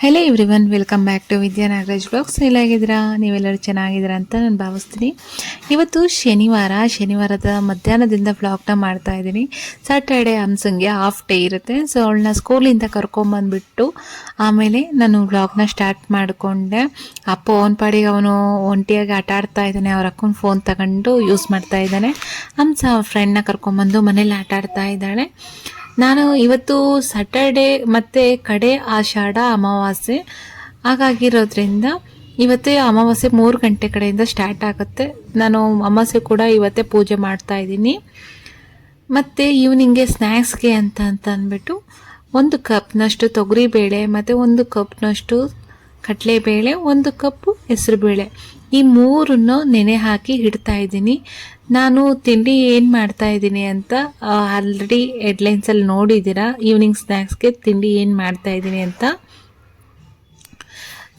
Hello everyone welcome back to Vidya Nagaraj blogs ಎಲ್ಲಾಗಿದ್ದೀರಾ ನೀವೆಲ್ಲರೂ ಚೆನ್ನಾಗಿದ್ದೀರಾ ಅಂತ ನಾನು ಭಾವಿಸ್ತೀನಿ. ಇವತ್ತು ಶನಿವಾರ, ಶನಿವಾರದ ಮಧ್ಯಾಹ್ನದಿಂದ ಬ್ಲಾಗ್ನ ಮಾಡ್ತಾ ಇದ್ದೀನಿ. ಸ್ಯಾಟರ್ಡೆ ಹಂಸಂಗೆ ಹಾಫ್ ಡೇ ಇರುತ್ತೆ. ಸೊ ಅವಳನ್ನ ಸ್ಕೂಲಿಂದ ಕರ್ಕೊಂಬಂದ್ಬಿಟ್ಟು ಆಮೇಲೆ ನಾನು ಬ್ಲಾಗ್ನ ಸ್ಟಾರ್ಟ್ ಮಾಡಿಕೊಂಡೆ. ಅಪ್ಪ ಓನ್ ಪಾಡಿಗೆ ಅವನು ಒಂಟಿಯಾಗಿ ಆಟ ಆಡ್ತಾ ಇದ್ದಾನೆ. ಅವ್ರ ಅಕ್ಕನ ಫೋನ್ ತಗೊಂಡು ಯೂಸ್ ಮಾಡ್ತಾ ಇದ್ದಾನೆ. ಹಂಸ ಫ್ರೆಂಡ್ನ ಕರ್ಕೊಂಬಂದು ಮನೇಲಿ ಆಟ ಆಡ್ತಾ ಇದ್ದಾಳೆ. ನಾನು ಇವತ್ತು ಸ್ಯಾಟರ್ಡೇ ಮತ್ತು ಕಡೆ ಆಷಾಢ ಅಮಾವಾಸ್ಯೆ. ಹಾಗಾಗಿರೋದ್ರಿಂದ ಇವತ್ತೇ ಅಮಾವಾಸ್ಯೆ ಮೂರು ಗಂಟೆ ಕಡೆಯಿಂದ ಸ್ಟಾರ್ಟ್ ಆಗುತ್ತೆ. ನಾನು ಅಮಾವಾಸ್ಯೆ ಕೂಡ ಇವತ್ತೇ ಪೂಜೆ ಮಾಡ್ತಾ ಇದ್ದೀನಿ. ಮತ್ತು ಈವ್ನಿಂಗೆ ಸ್ನ್ಯಾಕ್ಸ್ಗೆ ಅಂತ ಅಂತ ಅಂದ್ಬಿಟ್ಟು ಒಂದು ಕಪ್ನಷ್ಟು ತೊಗರಿಬೇಳೆ ಮತ್ತು ಒಂದು ಕಪ್ನಷ್ಟು ಕಡಲೆಬೇಳೆ, ಒಂದು ಕಪ್ಪು ಹೆಸರುಬೇಳೆ. ಈ ಮೂರನ್ನು ನೆನೆ ಹಾಕಿ ಇಡ್ತಾ ಇದ್ದೀನಿ. ನಾನು ತಿಂಡಿ ಏನು ಮಾಡ್ತಾ ಇದ್ದೀನಿ ಅಂತ ಆಲ್ರೆಡಿ ಹೆಡ್ಲೈನ್ಸಲ್ಲಿ ನೋಡಿದ್ದೀರಾ? ಈವ್ನಿಂಗ್ ಸ್ನಾಕ್ಸ್ಗೆ ತಿಂಡಿ ಏನು ಮಾಡ್ತಾ ಇದ್ದೀನಿ ಅಂತ.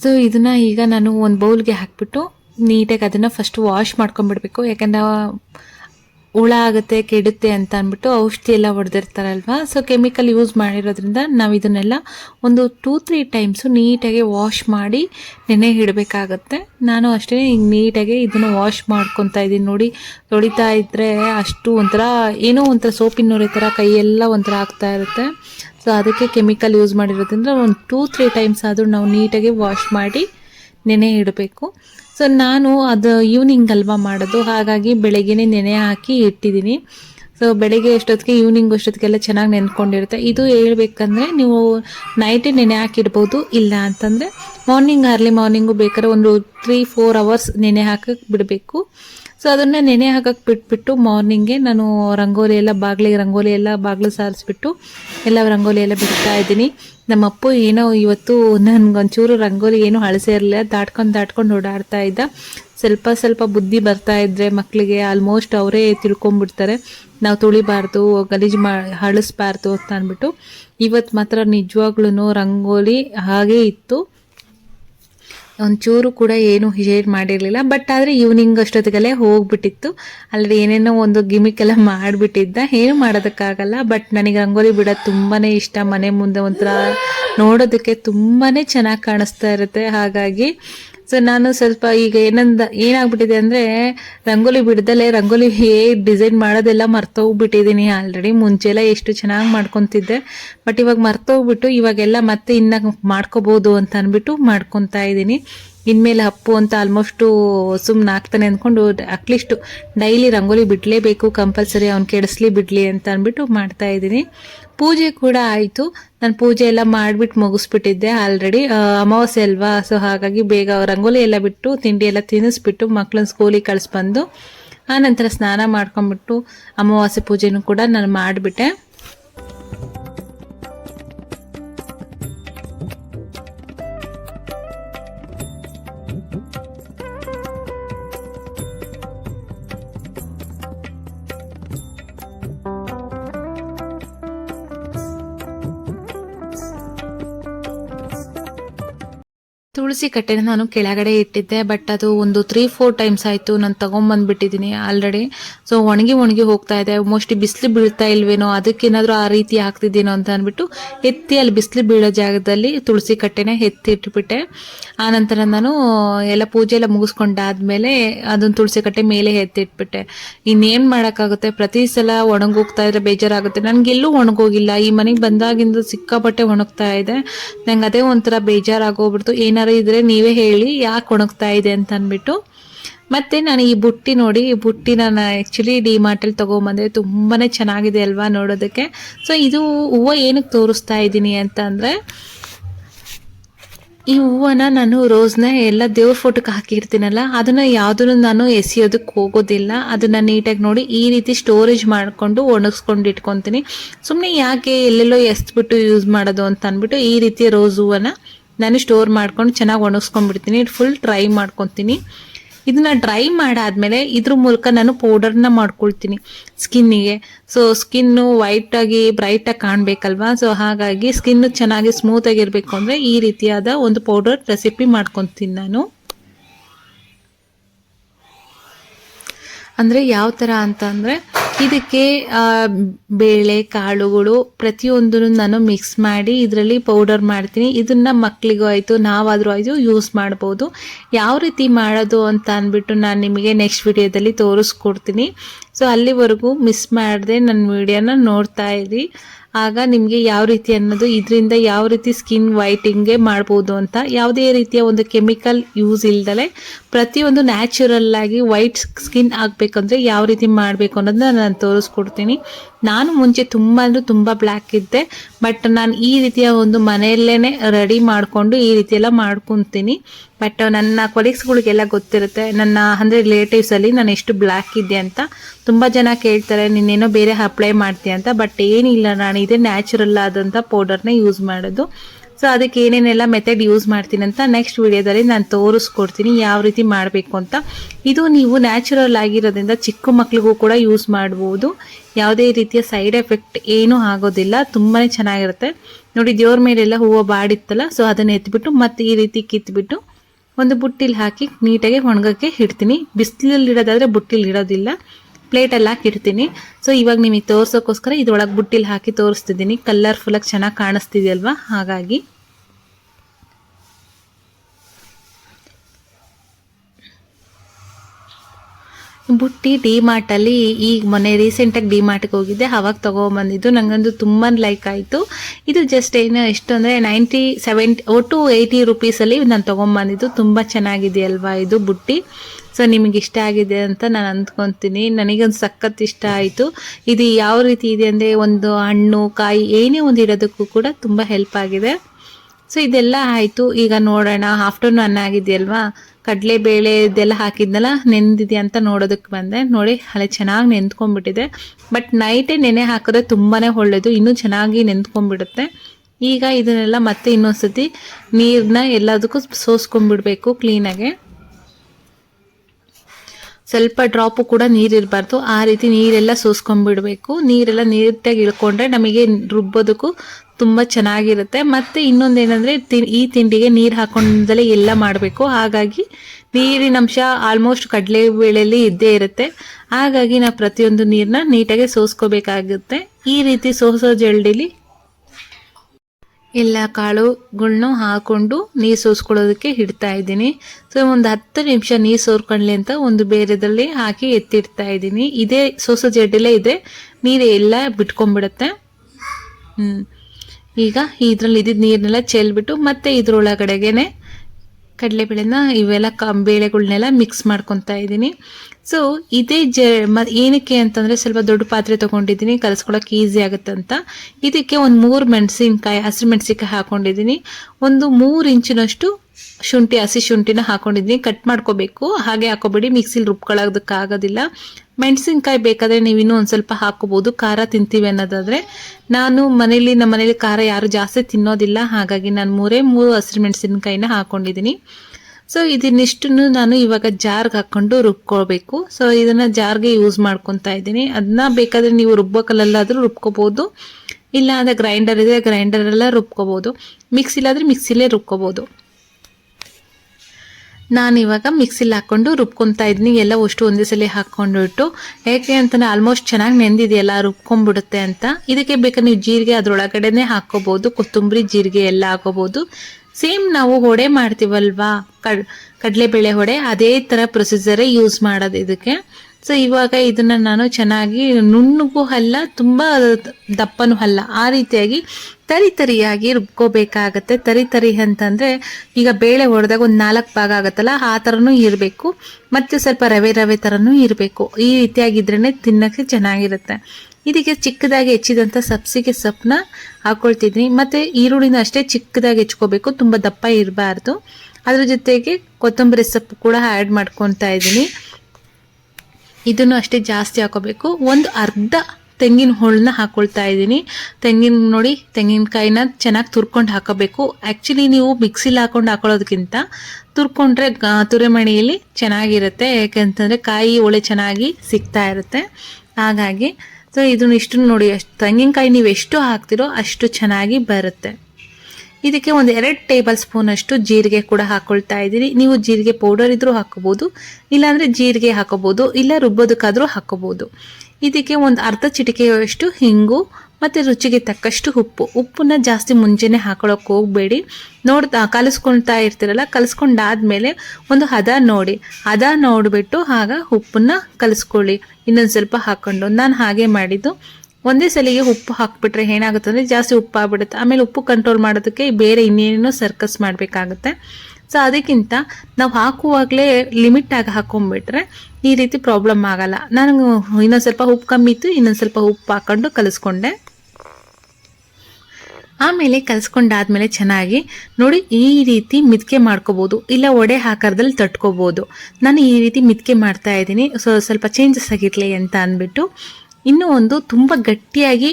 ಸೊ ಇದನ್ನು ಈಗ ನಾನು ಒಂದು ಬೌಲ್ಗೆ ಹಾಕ್ಬಿಟ್ಟು ನೀಟಾಗಿ ಅದನ್ನು ಫಸ್ಟ್ ವಾಶ್ ಮಾಡ್ಕೊಂಡ್ಬಿಡ್ಬೇಕು. ಯಾಕಂದ್ರೆ ಹುಳ ಆಗುತ್ತೆ, ಕೆಡುತ್ತೆ ಅಂತ ಅಂದ್ಬಿಟ್ಟು ಔಷಧಿ ಎಲ್ಲ ಹೊಡೆದಿರ್ತಾರಲ್ವ? ಸೊ ಕೆಮಿಕಲ್ ಯೂಸ್ ಮಾಡಿರೋದ್ರಿಂದ ನಾವು ಇದನ್ನೆಲ್ಲ ಒಂದು ಟೂ ತ್ರೀ ಟೈಮ್ಸು ನೀಟಾಗಿ ವಾಶ್ ಮಾಡಿ ನೆನೆ ಇಡಬೇಕಾಗತ್ತೆ. ನಾನು ಅಷ್ಟೇ ಹಿಂಗೆ ನೀಟಾಗಿ ಇದನ್ನು ವಾಶ್ ಮಾಡ್ಕೊತಾ ಇದ್ದೀನಿ ನೋಡಿ. ತೊಳಿತಾ ಇದ್ದರೆ ಅಷ್ಟು ಒಂಥರ, ಏನೋ ಒಂಥರ ಸೋಪಿನ ನೂರಿ ಥರ ಕೈಯೆಲ್ಲ ಒಂಥರ ಆಗ್ತಾ ಇರುತ್ತೆ. ಸೊ ಅದಕ್ಕೆ ಕೆಮಿಕಲ್ ಯೂಸ್ ಮಾಡಿರೋದ್ರಿಂದ ಒಂದು ಟೂ ತ್ರೀ ಟೈಮ್ಸ್ ಆದರೂ ನಾವು ನೀಟಾಗಿ ವಾಶ್ ಮಾಡಿ ನೆನೆ ಇಡಬೇಕು. ಸೊ ನಾನು ಅದು ಈವ್ನಿಂಗ್ ಅಲ್ವಾ ಮಾಡೋದು, ಹಾಗಾಗಿ ಬೆಳಗ್ಗೆನೇ ನೆನೆ ಹಾಕಿ ಇಟ್ಟಿದ್ದೀನಿ. ಸೊ ಬೆಳಗ್ಗೆ ಎಷ್ಟೊತ್ತಿಗೆ ಈವ್ನಿಂಗ್ ಅಷ್ಟೊತ್ತಿಗೆಲ್ಲ ಚೆನ್ನಾಗಿ ನೆನ್ಕೊಂಡಿರುತ್ತೆ. ಇದು ಹೇಳ್ಬೇಕಂದ್ರೆ ನೀವು ನೈಟೇ ನೆನೆ ಹಾಕಿಡ್ಬೋದು, ಇಲ್ಲ ಅಂತಂದರೆ ಮಾರ್ನಿಂಗ್ ಅರ್ಲಿ ಮಾರ್ನಿಂಗು ಬೇಕಾದ್ರೆ ಒಂದು ತ್ರೀ ಫೋರ್ ಅವರ್ಸ್ ನೆನೆ ಹಾಕಕ್ಕೆ ಬಿಡಬೇಕು. ಸೊ ಅದನ್ನು ನೆನೆ ಹಾಕಕ್ಕೆ ಬಿಟ್ಬಿಟ್ಟು ಮಾರ್ನಿಂಗ್ಗೆ ನಾನು ರಂಗೋಲಿ ಎಲ್ಲ, ಬಾಗಿಲಿಗೆ ರಂಗೋಲಿ ಎಲ್ಲ ಬಾಗಿಲು ಸಾರಿಸ್ಬಿಟ್ಟು ಎಲ್ಲ ರಂಗೋಲಿ ಎಲ್ಲ ಬಿಡ್ತಾ ಇದ್ದೀನಿ. ನಮ್ಮ ಅಪ್ಪು ಏನೋ ಇವತ್ತು ನನ್ಗೊಂಚೂರು ರಂಗೋಲಿ ಏನೂ ಅಳಸೇ ಇರಲಿಲ್ಲ. ದಾಟ್ಕೊಂಡು ದಾಟ್ಕೊಂಡು ಓಡಾಡ್ತಾ ಇದ್ದ. ಸ್ವಲ್ಪ ಸ್ವಲ್ಪ ಬುದ್ಧಿ ಬರ್ತಾ ಇದ್ರೆ ಮಕ್ಕಳಿಗೆ ಆಲ್ಮೋಸ್ಟ್ ಅವರೇ ತಿಳ್ಕೊಂಡ್ಬಿಡ್ತಾರೆ. ನಾವು ತುಳಿಬಾರ್ದು, ಗಲೀಜು ಮಾ, ಅಳಿಸ್ಬಾರ್ದು ಅಂತ ಅಂದ್ಬಿಟ್ಟು ಇವತ್ತು ಮಾತ್ರ ನಿಜವಾಗ್ಲೂ ರಂಗೋಲಿ ಹಾಗೇ ಇತ್ತು. ಒಂಚೂರು ಕೂಡ ಏನು ಶೇರ್ ಮಾಡಿರಲಿಲ್ಲ ಬಟ್ ಆದರೆ ಈವ್ನಿಂಗ್ ಅಷ್ಟೊತ್ತಿಗೆಲ್ಲೇ ಹೋಗ್ಬಿಟ್ಟಿತ್ತು. ಅಲ್ಲಿ ಏನೇನೋ ಒಂದು ಗಿಮಿಕ್ ಎಲ್ಲ ಮಾಡಿಬಿಟ್ಟಿದ್ದ. ಏನು ಮಾಡೋದಕ್ಕಾಗಲ್ಲ ಬಟ್ ನನಗೆ ರಂಗೋಲಿ ಬಿಡ ತುಂಬಾ ಇಷ್ಟ. ಮನೆ ಮುಂದೆ ಒಂಥರ ನೋಡೋದಕ್ಕೆ ತುಂಬಾ ಚೆನ್ನಾಗಿ ಕಾಣಿಸ್ತಾ ಇರುತ್ತೆ. ಹಾಗಾಗಿ ಸೊ ನಾನು ಸ್ವಲ್ಪ ಈಗ ಏನಂದ, ಏನಾಗ್ಬಿಟ್ಟಿದೆ ಅಂದರೆ, ರಂಗೋಲಿ ಬಿಡ್ದಲೆ, ರಂಗೋಲಿ ಹೇ ಡಿಸೈನ್ ಮಾಡೋದೆಲ್ಲ ಮರ್ತೋಗ್ಬಿಟ್ಟಿದ್ದೀನಿ ಆಲ್ರೆಡಿ ಮುಂಚೆಲ್ಲ ಎಷ್ಟು ಚೆನ್ನಾಗಿ ಮಾಡ್ಕೊತಿದ್ದೆ. ಬಟ್ ಇವಾಗ ಮರ್ತೋಗ್ಬಿಟ್ಟು, ಇವಾಗೆಲ್ಲ ಮತ್ತೆ ಇನ್ನ ಮಾಡ್ಕೋಬಹುದು ಅಂತ ಅಂದ್ಬಿಟ್ಟು ಮಾಡ್ಕೊತಾ ಇದ್ದೀನಿ ಇನ್ಮೇಲೆ ಹಪ್ಪು ಅಂತ ಆಲ್ಮೋಸ್ಟು ಸುಮ್ಮನೆ ಹಾಕ್ತಾನೆ ಅಂದ್ಕೊಂಡು ಅಟ್ಲೀಸ್ಟ್ ಡೈಲಿ ರಂಗೋಲಿ ಬಿಡಲೇಬೇಕು ಕಂಪಲ್ಸರಿ ಅವ್ನು ಕೆಡಿಸ್ಲಿ ಬಿಡಲಿ ಅಂತ ಅಂದ್ಬಿಟ್ಟು ಮಾಡ್ತಾ ಇದ್ದೀನಿ ಪೂಜೆ ಕೂಡ ಆಯಿತು. ನಾನು ಪೂಜೆ ಎಲ್ಲ ಮಾಡಿಬಿಟ್ಟು ಮುಗಿಸ್ಬಿಟ್ಟಿದ್ದೆ ಆಲ್ರೆಡಿ ಅಮಾವಾಸ್ಯೆ ಅಲ್ವಾ? ಸೊ ಹಾಗಾಗಿ ಬೇಗ ರಂಗೋಲಿ ಎಲ್ಲ ಬಿಟ್ಟು, ತಿಂಡಿ ಎಲ್ಲ ತಿನ್ನಿಸ್ಬಿಟ್ಟು ಮಕ್ಳನ್ನ ಸ್ಕೂಲಿಗೆ ಕಳಿಸ್ಬಂದು ಆನಂತರ ಸ್ನಾನ ಮಾಡ್ಕೊಂಬಿಟ್ಟು ಅಮಾವಾಸ್ಯೆ ಪೂಜೆನೂ ಕೂಡ ನಾನು ಮಾಡಿಬಿಟ್ಟೆ. ತುಳಸಿ ಕಟ್ಟೆನ ನಾನು ಕೆಳಗಡೆ ಇಟ್ಟಿದ್ದೆ ಬಟ್ ಅದು ಒಂದು ತ್ರೀ ಫೋರ್ ಟೈಮ್ಸ್ ಆಯಿತು. ನಾನು ತೊಗೊಂಬಂದ್ಬಿಟ್ಟಿದ್ದೀನಿ ಆಲ್ರೆಡಿ ಸೊ ಒಣಗಿ ಒಣಗಿ ಹೋಗ್ತಾ ಇದೆ. ಮೋಸ್ಟ್ಲಿ ಬಿಸಿಲು ಬೀಳ್ತಾ ಇಲ್ವೇನೋ, ಅದಕ್ಕೇನಾದರೂ ಆ ರೀತಿ ಹಾಕ್ತಿದ್ದೀನೋ ಅಂತ ಅಂದ್ಬಿಟ್ಟು ಎತ್ತಿ ಅಲ್ಲಿ ಬಿಸಿಲು ಬೀಳೋ ಜಾಗದಲ್ಲಿ ತುಳಸಿ ಕಟ್ಟೆನ ಎತ್ತಿ ಇಟ್ಬಿಟ್ಟೆ. ಆನಂತರ ನಾನು ಎಲ್ಲ ಪೂಜೆ ಎಲ್ಲ ಮುಗಿಸ್ಕೊಂಡಾದ್ಮೇಲೆ ಅದನ್ನು ತುಳಸಿ ಕಟ್ಟೆ ಮೇಲೆ ಎತ್ತಿಟ್ಬಿಟ್ಟೆ ಇನ್ನೇನು ಮಾಡೋಕ್ಕಾಗುತ್ತೆ? ಪ್ರತಿ ಸಲ ಒಣಗೋಗ್ತಾ ಇದ್ರೆ ಬೇಜಾರಾಗುತ್ತೆ. ನನಗೆಲ್ಲೂ ಒಣಗೋಗಿಲ್ಲ. ಈ ಮನೆಗೆ ಬಂದಾಗಿಂದ ಸಿಕ್ಕಾಪಟ್ಟೆ ಒಣಗ್ತಾ ಇದೆ. ನಂಗೆ ಅದೇ ಒಂಥರ ಬೇಜಾರಾಗೋಗ್ಬಿಡ್ತು. ಏನಾರು ಇದ್ರೆ ನೀವೇ ಹೇಳಿ ಯಾಕೆ ಒಣಗ್ತಾ ಇದೆ ಅಂತ ಅಂದ್ಬಿಟ್ಟು. ಮತ್ತೆ ನಾನು ಈ ಬುಟ್ಟಿ ನೋಡಿ, ಈ ಬುಟ್ಟಿ ನಾನು ಆ್ಯಕ್ಚುಲಿ ಡಿ ಮಾರ್ಟಲ್ಲಿ ತೊಗೊಂಬಂದೆ ತುಂಬಾ ಚೆನ್ನಾಗಿದೆ ಅಲ್ವಾ ನೋಡೋದಕ್ಕೆ. ಸೊ ಇದು ಹೂವು ಏನಕ್ಕೆ ತೋರಿಸ್ತಾ ಇದ್ದೀನಿ ಅಂತ ಅಂದರೆ, ಈ ಹೂವನ್ನ ನಾನು ರೋಸ್ನ ಎಲ್ಲ ದೇವ್ರ ಫೋಟೋಕ್ಕೆ ಹಾಕಿರ್ತೀನಲ್ಲ, ಅದನ್ನು ಯಾವುದನ್ನು ನಾನು ಎಸೆಯೋದಕ್ಕೆ ಹೋಗೋದಿಲ್ಲ. ಅದನ್ನು ನೀಟಾಗಿ ನೋಡಿ ಈ ರೀತಿ ಸ್ಟೋರೇಜ್ ಮಾಡಿಕೊಂಡು ಒಣಗಿಸ್ಕೊಂಡು ಇಟ್ಕೊತೀನಿ. ಸುಮ್ಮನೆ ಯಾಕೆ ಎಲ್ಲೆಲ್ಲೋ ಎಸ್ಬಿಟ್ಟು ಯೂಸ್ ಮಾಡೋದು ಅಂತ ಅಂದ್ಬಿಟ್ಟು ಈ ರೀತಿ ರೋಸ್ ಹೂವನ್ನ ನಾನು ಸ್ಟೋರ್ ಮಾಡ್ಕೊಂಡು ಚೆನ್ನಾಗಿ ಒಣಗಿಸ್ಕೊಂಡ್ಬಿಡ್ತೀನಿ. ಫುಲ್ ಡ್ರೈ ಮಾಡ್ಕೊತೀನಿ. ಇದನ್ನ ಡ್ರೈ ಮಾಡಾದ್ಮೇಲೆ ಇದ್ರ ಮೂಲಕ ನಾನು ಪೌಡರ್ನ ಮಾಡ್ಕೊಳ್ತೀನಿ. ಸ್ಕಿನ್ನಿಗೆ ಸೊ ಸ್ಕಿನ್ನು ಬ್ರೈಟ್ ಆಗಿ ಕಾಣಬೇಕಲ್ವಾ? ಸೊ ಹಾಗಾಗಿ ಸ್ಕಿನ್ ಚೆನ್ನಾಗಿ ಸ್ಮೂತ್ ಇರಬೇಕು ಅಂದರೆ ಈ ರೀತಿಯಾದ ಒಂದು ಪೌಡರ್ ರೆಸಿಪಿ ಮಾಡ್ಕೊತೀನಿ ನಾನು. ಅಂದರೆ ಯಾವ ಥರ ಅಂತ ಅಂದರೆ ಇದಕ್ಕೆ ಬೇಳೆ, ಕಾಳುಗಳು ಪ್ರತಿಯೊಂದನ್ನು ನಾನು ಮಿಕ್ಸ್ ಮಾಡಿ ಇದರಲ್ಲಿ ಪೌಡರ್ ಮಾಡ್ತೀನಿ. ಇದನ್ನ ಮಕ್ಕಳಿಗೂ ಆಯಿತು, ನಾವಾದರೂ ಆಯಿತು ಯೂಸ್ ಮಾಡ್ಬೋದು. ಯಾವ ರೀತಿ ಮಾಡೋದು ಅಂತ ಅಂದ್ಬಿಟ್ಟು ನಾನು ನಿಮಗೆ ನೆಕ್ಸ್ಟ್ ವಿಡಿಯೋದಲ್ಲಿ ತೋರಿಸ್ಕೊಡ್ತೀನಿ. ಸೊ ಅಲ್ಲಿವರೆಗೂ ಮಿಸ್ ಮಾಡದೆ ನನ್ನ ವಿಡಿಯೋನ ನೋಡ್ತಾ ಇರಿ. ಆಗ ನಿಮಗೆ ಯಾವ ರೀತಿ ಅನ್ನೋದು ಇದರಿಂದ ಯಾವ ರೀತಿ ಸ್ಕಿನ್ ವೈಟಿಂಗ್ಗೆ ಮಾಡ್ಬೋದು ಅಂತ ಯಾವುದೇ ರೀತಿಯ ಒಂದು ಕೆಮಿಕಲ್ ಯೂಸ್ ಇಲ್ದಲೆ ಪ್ರತಿಯೊಂದು ನ್ಯಾಚುರಲ್ ಆಗಿ ವೈಟ್ ಸ್ಕಿನ್ ಆಗಬೇಕಂದ್ರೆ ಯಾವ ರೀತಿ ಮಾಡಬೇಕು ಅನ್ನೋದನ್ನ ನಾನು ತೋರಿಸ್ಕೊಡ್ತೀನಿ. ನಾನು ಮುಂಚೆ ತುಂಬ ಅಂದರೆ ತುಂಬ ಬ್ಲ್ಯಾಕ್ ಇದ್ದೆ. ಬಟ್ ನಾನು ಈ ರೀತಿಯ ಒಂದು ಮನೆಯಲ್ಲೇ ರೆಡಿ ಮಾಡಿಕೊಂಡು ಈ ರೀತಿ ಎಲ್ಲ ಮಾಡ್ಕೊತೀನಿ. ಬಟ್ ನನ್ನ ಕೊಲೀಗ್ಸ್ಗಳಿಗೆಲ್ಲ ಗೊತ್ತಿರುತ್ತೆ, ನನ್ನ ಅಂದರೆ ರಿಲೇಟಿವ್ಸಲ್ಲಿ ನಾನು ಎಷ್ಟು ಬ್ಲ್ಯಾಕ್ ಇದೆ ಅಂತ. ತುಂಬ ಜನ ಕೇಳ್ತಾರೆ, ನೀನೇನೋ ಬೇರೆ ಅಪ್ಲೈ ಮಾಡ್ತೀಯ ಅಂತ? ಬಟ್ ಏನಿಲ್ಲ, ನಾನು ಇದೇ ನ್ಯಾಚುರಲ್ ಆದಂಥ ಪೌಡರ್ನ ಯೂಸ್ ಮಾಡೋದು. ಸೊ ಅದಕ್ಕೆ ಏನೇನೆಲ್ಲ ಮೆಥಡ್ ಯೂಸ್ ಮಾಡ್ತೀನಿ ಅಂತ ನೆಕ್ಸ್ಟ್ ವಿಡಿಯೋದಲ್ಲಿ ನಾನು ತೋರಿಸ್ಕೊಡ್ತೀನಿ ಯಾವ ರೀತಿ ಮಾಡಬೇಕು ಅಂತ. ಇದು ನೀವು ನ್ಯಾಚುರಲ್ ಆಗಿರೋದ್ರಿಂದ ಚಿಕ್ಕ ಮಕ್ಕಳಿಗೂ ಕೂಡ ಯೂಸ್ ಮಾಡ್ಬೋದು. ಯಾವುದೇ ರೀತಿಯ ಸೈಡ್ ಎಫೆಕ್ಟ್ ಏನೂ ಆಗೋದಿಲ್ಲ. ತುಂಬಾ ಚೆನ್ನಾಗಿರುತ್ತೆ. ನೋಡಿ, ದೇವ್ರ ಮೇಲೆಲ್ಲ ಹೂವು ಬಾಡಿತ್ತಲ್ಲ ಸೊ ಅದನ್ನು ಎತ್ಬಿಟ್ಟು ಮತ್ತೆ ಈ ರೀತಿ ಕಿತ್ಬಿಟ್ಟು ಒಂದು ಬುಟ್ಟಿಲಿ ಹಾಕಿ ನೀಟಾಗಿ ಒಣಗಕ್ಕೆ ಇಡ್ತೀನಿ. ಬಿಸಿಲಲ್ಲಿ ಇಡೋದಾದರೆ ಬುಟ್ಟಿಲಿ ಇಡೋದಿಲ್ಲ. ಪ್ಲೇಟಲ್ಲಿ ಹಾಕಿರ್ತೀನಿ. ಸೊ ಇವಾಗ ನಿಮಗೆ ತೋರಿಸೋಕ್ಕೋಸ್ಕರ ಇದ್ರೊಳಗೆ ಬುಟ್ಟಿಲಿ ಹಾಕಿ ತೋರಿಸ್ತಿದ್ದೀನಿ. ಕಲರ್ಫುಲ್ಲಾಗಿ ಚೆನ್ನಾಗಿ ಕಾಣಿಸ್ತಿದೆಯಲ್ವಾ? ಹಾಗಾಗಿ. ಬುಟ್ಟಿ ಡಿ ಮಾರ್ಟಲ್ಲಿ ಈಗ ಮೊನ್ನೆ ರೀಸೆಂಟಾಗಿ ಡಿ ಮಾರ್ಟ್ಗೆ ಹೋಗಿದ್ದೆ. ಅವಾಗ ತೊಗೊಂಬಂದಿದ್ದು. ನನಗಂದು ತುಂಬ ಲೈಕ್ ಆಯಿತು. ಇದು ಜಸ್ಟ್ ಏನು ಎಷ್ಟು ಅಂದರೆ ನೈಂಟಿ ಸೆವೆಂಟಿ ಒಟ್ಟು ಏಯ್ಟಿ ರುಪೀಸಲ್ಲಿ ನಾನು ತೊಗೊಂಬಂದಿದ್ದು. ತುಂಬ ಚೆನ್ನಾಗಿದೆ ಅಲ್ವಾ ಇದು ಬುಟ್ಟಿ? ಸೊ ನಿಮಗೆ ಇಷ್ಟ ಆಗಿದೆ ಅಂತ ನಾನು ಅಂದ್ಕೊತೀನಿ. ನನಗೊಂದು ಸಖತ್ ಇಷ್ಟ ಆಯಿತು. ಇದು ಯಾವ ರೀತಿ ಇದೆ ಅಂದರೆ ಒಂದು ಹಣ್ಣು, ಕಾಯಿ ಏನೇ ಒಂದು ಇರೋದಕ್ಕೂ ಕೂಡ ತುಂಬ ಹೆಲ್ಪ್ ಆಗಿದೆ. ಸೊ ಇದೆಲ್ಲ ಆಯಿತು. ಈಗ ನೋಡೋಣ. ಆಫ್ಟರ್ನೂನ್ ಆಗಿದೆಯಲ್ವಾ ಕಡಲೆಬೇಳೆ ಇದೆಲ್ಲ ಹಾಕಿದ್ನಲ್ಲ ನೆಂದಿದೆ ಅಂತ ನೋಡೋದಕ್ಕೆ ಬಂದೆ. ನೋಡಿ ಅಲ್ಲಿ ಚೆನ್ನಾಗಿ ನೆಂದ್ಕೊಂಡ್ಬಿಟ್ಟಿದೆ. ಬಟ್ ನೈಟೇ ನೆನೆ ಹಾಕಿದ್ರೆ ತುಂಬಾ ಒಳ್ಳೆಯದು ಇನ್ನೂ ಚೆನ್ನಾಗಿ ನೆಂದ್ಕೊಂಡ್ಬಿಡುತ್ತೆ. ಈಗ ಇದನ್ನೆಲ್ಲ ಮತ್ತೆ ಇನ್ನೊಂದ್ಸತಿ ನೀರನ್ನ ಎಲ್ಲದಕ್ಕೂ ಸೋಸ್ಕೊಂಡ್ಬಿಡ್ಬೇಕು ಕ್ಲೀನಾಗೆ ಸ್ವಲ್ಪ ಡ್ರಾಪು ಕೂಡ ನೀರಿರಬಾರ್ದು ಆ ರೀತಿ ನೀರೆಲ್ಲ ಸೋಸ್ಕೊಂಡ್ಬಿಡ್ಬೇಕು. ನೀರೆಲ್ಲ ನೀಟಾಗಿ ಇಳ್ಕೊಂಡ್ರೆ ನಮಗೆ ರುಬ್ಬೋದಕ್ಕೂ ತುಂಬ ಚೆನ್ನಾಗಿರುತ್ತೆ. ಮತ್ತು ಇನ್ನೊಂದೇನೆಂದರೆ ತಿ ಈ ತಿಂಡಿಗೆ ನೀರು ಹಾಕೊಂಡಲೇ ಎಲ್ಲ ಮಾಡಬೇಕು. ಹಾಗಾಗಿ ನೀರಿನ ಅಂಶ ಆಲ್ಮೋಸ್ಟ್ ಕಡಲೆಬೇಳೆಯಲ್ಲಿ ಇದ್ದೇ ಇರುತ್ತೆ. ಹಾಗಾಗಿ ನಾವು ಪ್ರತಿಯೊಂದು ನೀರನ್ನ ನೀಟಾಗಿ ಸೋಸ್ಕೋಬೇಕಾಗುತ್ತೆ. ಈ ರೀತಿ ಸೋಸೋ ಜಲ್ಡಿಲಿ ಎಲ್ಲ ಕಾಳುಗಳ್ನು ಹಾಕೊಂಡು ನೀರು ಸೋಸ್ಕೊಳ್ಳೋದಕ್ಕೆ ಇಡ್ತಾ ಇದ್ದೀನಿ. ಸೊ, ಒಂದು ಹತ್ತು ನಿಮಿಷ ನೀರು ಸೋರ್ಕೊಳ್ಳಿ ಅಂತ ಒಂದು ಬೇರೆದಲ್ಲಿ ಹಾಕಿ ಎತ್ತಿಡ್ತಾ ಇದ್ದೀನಿ. ಇದೇ ಸೋಸ ಜಡ್ಡಿಲೇ ಇದೆ. ನೀರು ಎಲ್ಲ ಬಿಟ್ಕೊಂಡ್ಬಿಡುತ್ತೆ. ಹ್ಞೂ ಈಗ ಇದರಲ್ಲಿ ಇದ್ದಿದ್ದು ನೀರನ್ನೆಲ್ಲ ಚೆಲ್ಬಿಟ್ಟು ಮತ್ತೆ ಇದ್ರೊಳಗಡೆಗೆ ಕಡಲೆಬೇಳೆನ ಇವೆಲ್ಲ ಕ ಬೇಳೆಗಳನ್ನೆಲ್ಲ ಮಿಕ್ಸ್ ಮಾಡ್ಕೊತಾ ಇದ್ದೀನಿ. ಸೊ ಇದೇ ಜ, ಮ, ಏನಕ್ಕೆ ಅಂತಂದರೆ ಸ್ವಲ್ಪ ದೊಡ್ಡ ಪಾತ್ರೆ ತೊಗೊಂಡಿದ್ದೀನಿ ಕಲಿಸ್ಕೊಳಕ್ಕೆ ಈಸಿ ಆಗುತ್ತೆ ಅಂತ ಇದಕ್ಕೆ ಒಂದು ಮೂರು ಮೆಣಸಿನ್ಕಾಯಿ, ಹಸಿರು ಮೆಣಸಿನ್ಕಾಯಿ ಹಾಕೊಂಡಿದ್ದೀನಿ. ಒಂದು ಮೂರು ಇಂಚಿನಷ್ಟು ಶುಂಠಿ, ಹಸಿ ಶುಂಠಿನ ಹಾಕೊಂಡಿದ್ದೀನಿ ಕಟ್ ಮಾಡ್ಕೋಬೇಕು. ಹಾಗೆ ಹಾಕೋಬೇಡಿ. ಮಿಕ್ಸಿಲಿ ರುಬ್ಕೊಳ್ಳೋದಕ್ಕೆ ಆಗೋದಿಲ್ಲ ಮೆಣಸಿನ್ಕಾಯಿ ಬೇಕಾದರೆ ನೀವು ಇನ್ನೂ ಒಂದು ಸ್ವಲ್ಪ ಹಾಕೋಬೋದು ಖಾರ ತಿಂತೀವಿ ಅನ್ನೋದಾದರೆ. ನಾನು ಮನೇಲಿ ನಮ್ಮ ಮನೇಲಿ ಖಾರ ಯಾರು ಜಾಸ್ತಿ ತಿನ್ನೋದಿಲ್ಲ. ಹಾಗಾಗಿ ನಾನು ಮೂರೇ ಮೂರು ಹಸಿರು ಮೆಣಸಿನ್ಕಾಯಿನ ಹಾಕೊಂಡಿದ್ದೀನಿ. ಸೊ ಇದನ್ನಿಷ್ಟನ್ನು ನಾನು ಇವಾಗ ಜಾರ್ಗೆ ಹಾಕ್ಕೊಂಡು ರುಬ್ಕೊಳ್ಬೇಕು. ಸೊ ಇದನ್ನು ಜಾರ್ಗೆ ಯೂಸ್ ಮಾಡ್ಕೊತಾ ಇದ್ದೀನಿ. ಅದನ್ನ ಬೇಕಾದರೆ ನೀವು ರುಬ್ಬೋ ಕಲ್ಲಲ್ಲಾದರೂ ರುಬ್ಕೋಬೋದು. ಇಲ್ಲ ಅಂದರೆ ಗ್ರೈಂಡರ್ ಇದೆ ಗ್ರೈಂಡರೆಲ್ಲ ರುಬ್ಕೋಬೋದು. ಮಿಕ್ಸಿಲಾದರೆ ಮಿಕ್ಸಿಲೇ ರುಬ್ಕೋಬೋದು. ನಾನು ಇವಾಗ ಮಿಕ್ಸಿಲಿ ಹಾಕ್ಕೊಂಡು ರುಬ್ಕೊತಾ ಇದ್ದೀನಿ. ಎಲ್ಲ ಅಷ್ಟು ಒಂದೇ ಸಲ ಹಾಕ್ಕೊಂಡ್ಬಿಟ್ಟು. ಯಾಕೆ ಅಂತಂದರೆ ಆಲ್ಮೋಸ್ಟ್ ಚೆನ್ನಾಗಿ ನೆಂದಿದೆಯಲ್ಲ, ರುಬ್ಕೊಂಡ್ಬಿಡುತ್ತೆ ಅಂತ. ಇದಕ್ಕೆ ಬೇಕಾದ್ರೆ ನೀವು ಜೀರಿಗೆ ಅದರೊಳಗಡೆನೆ ಹಾಕ್ಕೋಬೋದು. ಕೊತ್ತಂಬರಿ ಜೀರಿಗೆ ಎಲ್ಲ ಹಾಕೋಬೋದು ಸೇಮ್ ನಾವು ಹೊಡೆ ಮಾಡ್ತೀವಲ್ವಾ? ಕಡ್, ಕಡಲೆಬೇಳೆ ಹೊಡೆ ಅದೇ ಥರ ಪ್ರೊಸೀಜರೇ ಯೂಸ್ ಮಾಡೋದು ಇದಕ್ಕೆ. ಸೊ ಇವಾಗ ಇದನ್ನು ನಾನು ಚೆನ್ನಾಗಿ ನುಣ್ಣಗೂ ಅಲ್ಲ, ತುಂಬ ದಪ್ಪನೂ ಅಲ್ಲ. ಆ ರೀತಿಯಾಗಿ ತರಿ ತರಿಯಾಗಿ ರುಬ್ಕೋಬೇಕಾಗತ್ತೆ. ತರಿ ತರಿ ಅಂತಂದರೆ ಈಗ ಬೇಳೆ ಹೊಡೆದಾಗ ಒಂದು ನಾಲ್ಕು ಭಾಗ ಆಗುತ್ತಲ್ಲ, ಆ ಥರನೂ ಇರಬೇಕು. ಮತ್ತು ಸ್ವಲ್ಪ ರವೆ ರವೆ ಥರನೂ ಇರಬೇಕು. ಈ ರೀತಿಯಾಗಿದ್ರೇ ತಿನ್ನೋಕ್ಕೆ ಚೆನ್ನಾಗಿರುತ್ತೆ. ಇದಕ್ಕೆ ಚಿಕ್ಕದಾಗಿ ಹೆಚ್ಚಿದಂಥ ಸಬ್ಸಿಗೆ ಸೊಪ್ಪನ್ನ ಹಾಕ್ಕೊಳ್ತಿದ್ದೀನಿ ಮತ್ತು ಈರುಳ್ಳಿನ ಅಷ್ಟೇ ಚಿಕ್ಕದಾಗಿ ಹೆಚ್ಕೋಬೇಕು, ತುಂಬ ದಪ್ಪ ಇರಬಾರ್ದು. ಅದ್ರ ಜೊತೆಗೆ ಕೊತ್ತಂಬರಿ ಸೊಪ್ಪು ಕೂಡ ಆ್ಯಡ್ ಮಾಡ್ಕೊತಾ ಇದ್ದೀನಿ. ಇದನ್ನು ಅಷ್ಟೇ ಜಾಸ್ತಿ ಹಾಕೋಬೇಕು. ಒಂದು ಅರ್ಧ ತೆಂಗಿನ ಹೋಳನ್ನ ಹಾಕೊಳ್ತಾ ಇದ್ದೀನಿ. ತೆಂಗಿನ ನೋಡಿ, ತೆಂಗಿನಕಾಯಿನ ಚೆನ್ನಾಗಿ ತುರ್ಕೊಂಡು ಹಾಕೋಬೇಕು. ಆ್ಯಕ್ಚುಲಿ ನೀವು ಮಿಕ್ಸಿಲಿ ಹಾಕೊಂಡು ಹಾಕೊಳ್ಳೋದಕ್ಕಿಂತ ತುರ್ಕೊಂಡ್ರೆ ತುರೆಮಣಿಯಲ್ಲಿ ಚೆನ್ನಾಗಿರುತ್ತೆ. ಯಾಕೆಂತಂದರೆ ಕಾಯಿ ಒಳೆ ಚೆನ್ನಾಗಿ ಸಿಗ್ತಾ ಇರುತ್ತೆ. ಹಾಗಾಗಿ, ಸೊ, ಇದನ್ನ ಇಷ್ಟು ನೋಡಿ, ಅಷ್ಟು ತೆಂಗಿನಕಾಯಿ ನೀವು ಎಷ್ಟು ಹಾಕ್ತಿರೋ ಅಷ್ಟು ಚೆನ್ನಾಗಿ ಬರುತ್ತೆ. ಇದಕ್ಕೆ ಒಂದು ಎರಡು ಟೇಬಲ್ ಸ್ಪೂನ್ ಅಷ್ಟು ಜೀರಿಗೆ ಕೂಡ ಹಾಕೊಳ್ತಾ ಇದ್ದೀರಿ. ನೀವು ಜೀರಿಗೆ ಪೌಡರ್ ಇದ್ರೂ ಹಾಕೋಬಹುದು ಇಲ್ಲಾಂದ್ರೆ ಜೀರಿಗೆ ಹಾಕೋಬಹುದು ಇಲ್ಲ ರುಬ್ಬೋದಕ್ಕಾದ್ರೂ ಹಾಕೋಬಹುದು ಇದಕ್ಕೆ ಒಂದು ಅರ್ಧ ಚಿಟಿಕೆಯಷ್ಟು ಹಿಂಗು ಮತ್ತು ರುಚಿಗೆ ತಕ್ಕಷ್ಟು ಉಪ್ಪು. ಉಪ್ಪನ್ನ ಜಾಸ್ತಿ ಮುಂಚೆನೆ ಹಾಕೊಳ್ಳೋಕೆ ಹೋಗಬೇಡಿ. ನೋಡ್ತಾ ಕಲಿಸ್ಕೊಳ್ತಾ ಇರ್ತೀರಲ್ಲ, ಕಲಿಸ್ಕೊಂಡಾದ್ಮೇಲೆ ಒಂದು ಹದ ನೋಡಿ. ಹದ ನೋಡಿಬಿಟ್ಟು ಆಗ ಉಪ್ಪನ್ನ ಕಲಿಸ್ಕೊಳ್ಳಿ. ಇನ್ನೊಂದು ಸ್ವಲ್ಪ ಹಾಕ್ಕೊಂಡು ನಾನು ಹಾಗೆ ಮಾಡಿದ್ದು. ಒಂದೇ ಸಲಿಗೆ ಉಪ್ಪು ಹಾಕ್ಬಿಟ್ರೆ ಏನಾಗುತ್ತೆ ಅಂದರೆ ಜಾಸ್ತಿ ಉಪ್ಪು ಆಗ್ಬಿಡುತ್ತೆ. ಆಮೇಲೆ ಉಪ್ಪು ಕಂಟ್ರೋಲ್ ಮಾಡೋದಕ್ಕೆ ಬೇರೆ ಇನ್ನೇನೋ ಸರ್ಕಸ್ ಮಾಡಬೇಕಾಗುತ್ತೆ. ಸೊ ಅದಕ್ಕಿಂತ ನಾವು ಹಾಕುವಾಗಲೇ ಲಿಮಿಟಾಗಿ ಹಾಕೊಂಡ್ಬಿಟ್ರೆ ಈ ರೀತಿ ಪ್ರಾಬ್ಲಮ್ ಆಗಲ್ಲ. ನಾನು ಇನ್ನೊಂದು ಸ್ವಲ್ಪ ಉಪ್ಪು ಕಮ್ಮಿ ಇತ್ತು, ಇನ್ನೊಂದು ಸ್ವಲ್ಪ ಉಪ್ಪು ಹಾಕೊಂಡು ಕಲಿಸ್ಕೊಂಡೆ. ಆಮೇಲೆ ಕಲಿಸ್ಕೊಂಡಾದ್ಮೇಲೆ ಚೆನ್ನಾಗಿ ನೋಡಿ ಈ ರೀತಿ ಮಿದ್ಕೆ ಮಾಡ್ಕೋಬೋದು. ಇಲ್ಲ ಒಡೆ ಆಕಾರದಲ್ಲಿ ತಟ್ಕೋಬೋದು. ನಾನು ಈ ರೀತಿ ಮಿದ್ಕೆ ಮಾಡ್ತಾ ಇದ್ದೀನಿ. ಸೊ ಸ್ವಲ್ಪ ಚೇಂಜಸ್ ಆಗಿರಲಿ ಅಂತ ಅಂದ್ಬಿಟ್ಟು ಇನ್ನೂ ಒಂದು ತುಂಬ ಗಟ್ಟಿಯಾಗಿ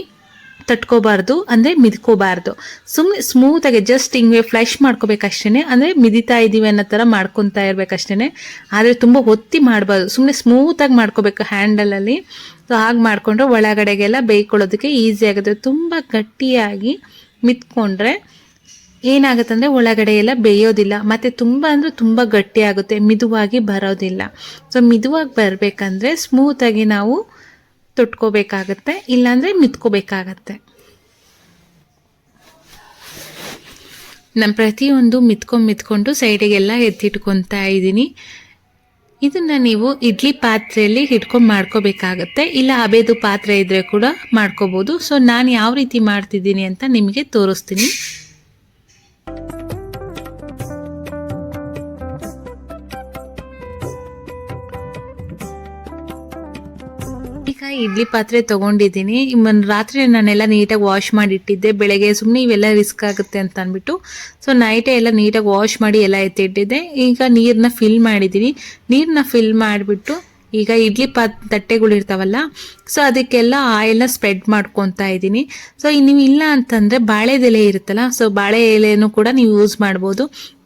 ತಟ್ಕೋಬಾರ್ದು, ಅಂದರೆ ಮಿದ್ಕೋಬಾರ್ದು. ಸುಮ್ಮನೆ ಸ್ಮೂತಾಗಿ ಜಸ್ಟ್ ಹಿಂಗೆ ಫ್ಲಶ್ ಮಾಡ್ಕೋಬೇಕಷ್ಟೇ ಅಂದರೆ ಮಿದಿತಾ ಇದ್ದೀವಿ ಅನ್ನೋ ಥರ ಮಾಡ್ಕೊತಾ ಇರಬೇಕಷ್ಟೇ ಆದರೆ ತುಂಬ ಒತ್ತಿ ಮಾಡಬಾರ್ದು. ಸುಮ್ಮನೆ ಸ್ಮೂತಾಗಿ ಮಾಡ್ಕೋಬೇಕು ಹ್ಯಾಂಡಲಲ್ಲಿ ಸೊ ಹಾಗೆ ಮಾಡಿಕೊಂಡ್ರೆ ಒಳಗಡೆಗೆಲ್ಲ ಬೇಯ್ಕೊಳ್ಳೋದಕ್ಕೆ ಈಸಿ ಆಗುತ್ತೆ. ತುಂಬ ಗಟ್ಟಿಯಾಗಿ ಮಿತ್ಕೊಂಡ್ರೆ ಏನಾಗುತ್ತಂದರೆ ಒಳಗಡೆ ಎಲ್ಲ ಬೇಯೋದಿಲ್ಲ. ಮತ್ತು ತುಂಬ ಅಂದರೆ ತುಂಬ ಗಟ್ಟಿಯಾಗುತ್ತೆ. ಮಿದುವಾಗಿ ಬರೋದಿಲ್ಲ. ಸೊ ಮಿದುವಾಗಿ ಬರಬೇಕಂದ್ರೆ ಸ್ಮೂತಾಗಿ ನಾವು ತೊಟ್ಕೋಬೇಕಾಗತ್ತೆ, ಇಲ್ಲಾಂದರೆ ಮಿತ್ಕೋಬೇಕಾಗತ್ತೆ. ನಮ್ಮ ಪ್ರತಿಯೊಂದು ಮಿತ್ಕೊಂಡು ಮಿತ್ಕೊಂಡು ಸೈಡಿಗೆಲ್ಲ ಎತ್ತಿಟ್ಕೊತಾ ಇದ್ದೀನಿ. ಇದನ್ನ ನೀವು ಇಡ್ಲಿ ಪಾತ್ರೆಯಲ್ಲಿ ಹಿಡ್ಕೊಂಡು ಮಾಡ್ಕೋಬೇಕಾಗತ್ತೆ, ಇಲ್ಲ ಅಬೇದು ಪಾತ್ರೆ ಇದ್ರೆ ಕೂಡ ಮಾಡ್ಕೋಬಹುದು ಸೊ ನಾನು ಯಾವ ರೀತಿ ಮಾಡ್ತಿದ್ದೀನಿ ಅಂತ ನಿಮಗೆ ತೋರಿಸ್ತೀನಿ. ಇಡ್ಲಿ ಪಾತ್ರೆ ತೊಗೊಂಡಿದ್ದೀನಿ. ರಾತ್ರಿ ನಾನೆಲ್ಲ ನೀಟಾಗಿ ವಾಶ್ ಮಾಡಿ ಇಟ್ಟಿದ್ದೆ ಬೆಳಗ್ಗೆ ಸುಮ್ಮನೆ ಇವೆಲ್ಲ ರಿಸ್ಕ್ ಆಗುತ್ತೆ ಅಂತ ಅಂದ್ಬಿಟ್ಟು. ಸೊ ನೈಟೇ ಎಲ್ಲ ನೀಟಾಗಿ ವಾಶ್ ಮಾಡಿ ಎಲ್ಲ ಎತ್ತಿಟ್ಟಿದ್ದೆ. ಈಗ ನೀರನ್ನ ಫಿಲ್ ಮಾಡಿದ್ದೀನಿ. ನೀರನ್ನ ಫಿಲ್ ಮಾಡಿಬಿಟ್ಟು ಈಗ ಇಡ್ಲಿ ಪಾತ್, ತಟ್ಟೆಗಳು ಇರ್ತಾವಲ್ಲ ಸೊ ಅದಕ್ಕೆಲ್ಲ ಆಯಿಲ್ನ ಸ್ಪ್ರೆಡ್ ಮಾಡ್ಕೊತಾ ಇದ್ದೀನಿ. ಸೊ ನೀವು ಇಲ್ಲ ಅಂತಂದರೆ ಬಾಳೆದೆಲೆ ಇರುತ್ತಲ್ಲ ಸೊ ಬಾಳೆ ಎಲೆಯನ್ನು ಕೂಡ ನೀವು ಯೂಸ್ ಮಾಡ್ಬೋದು.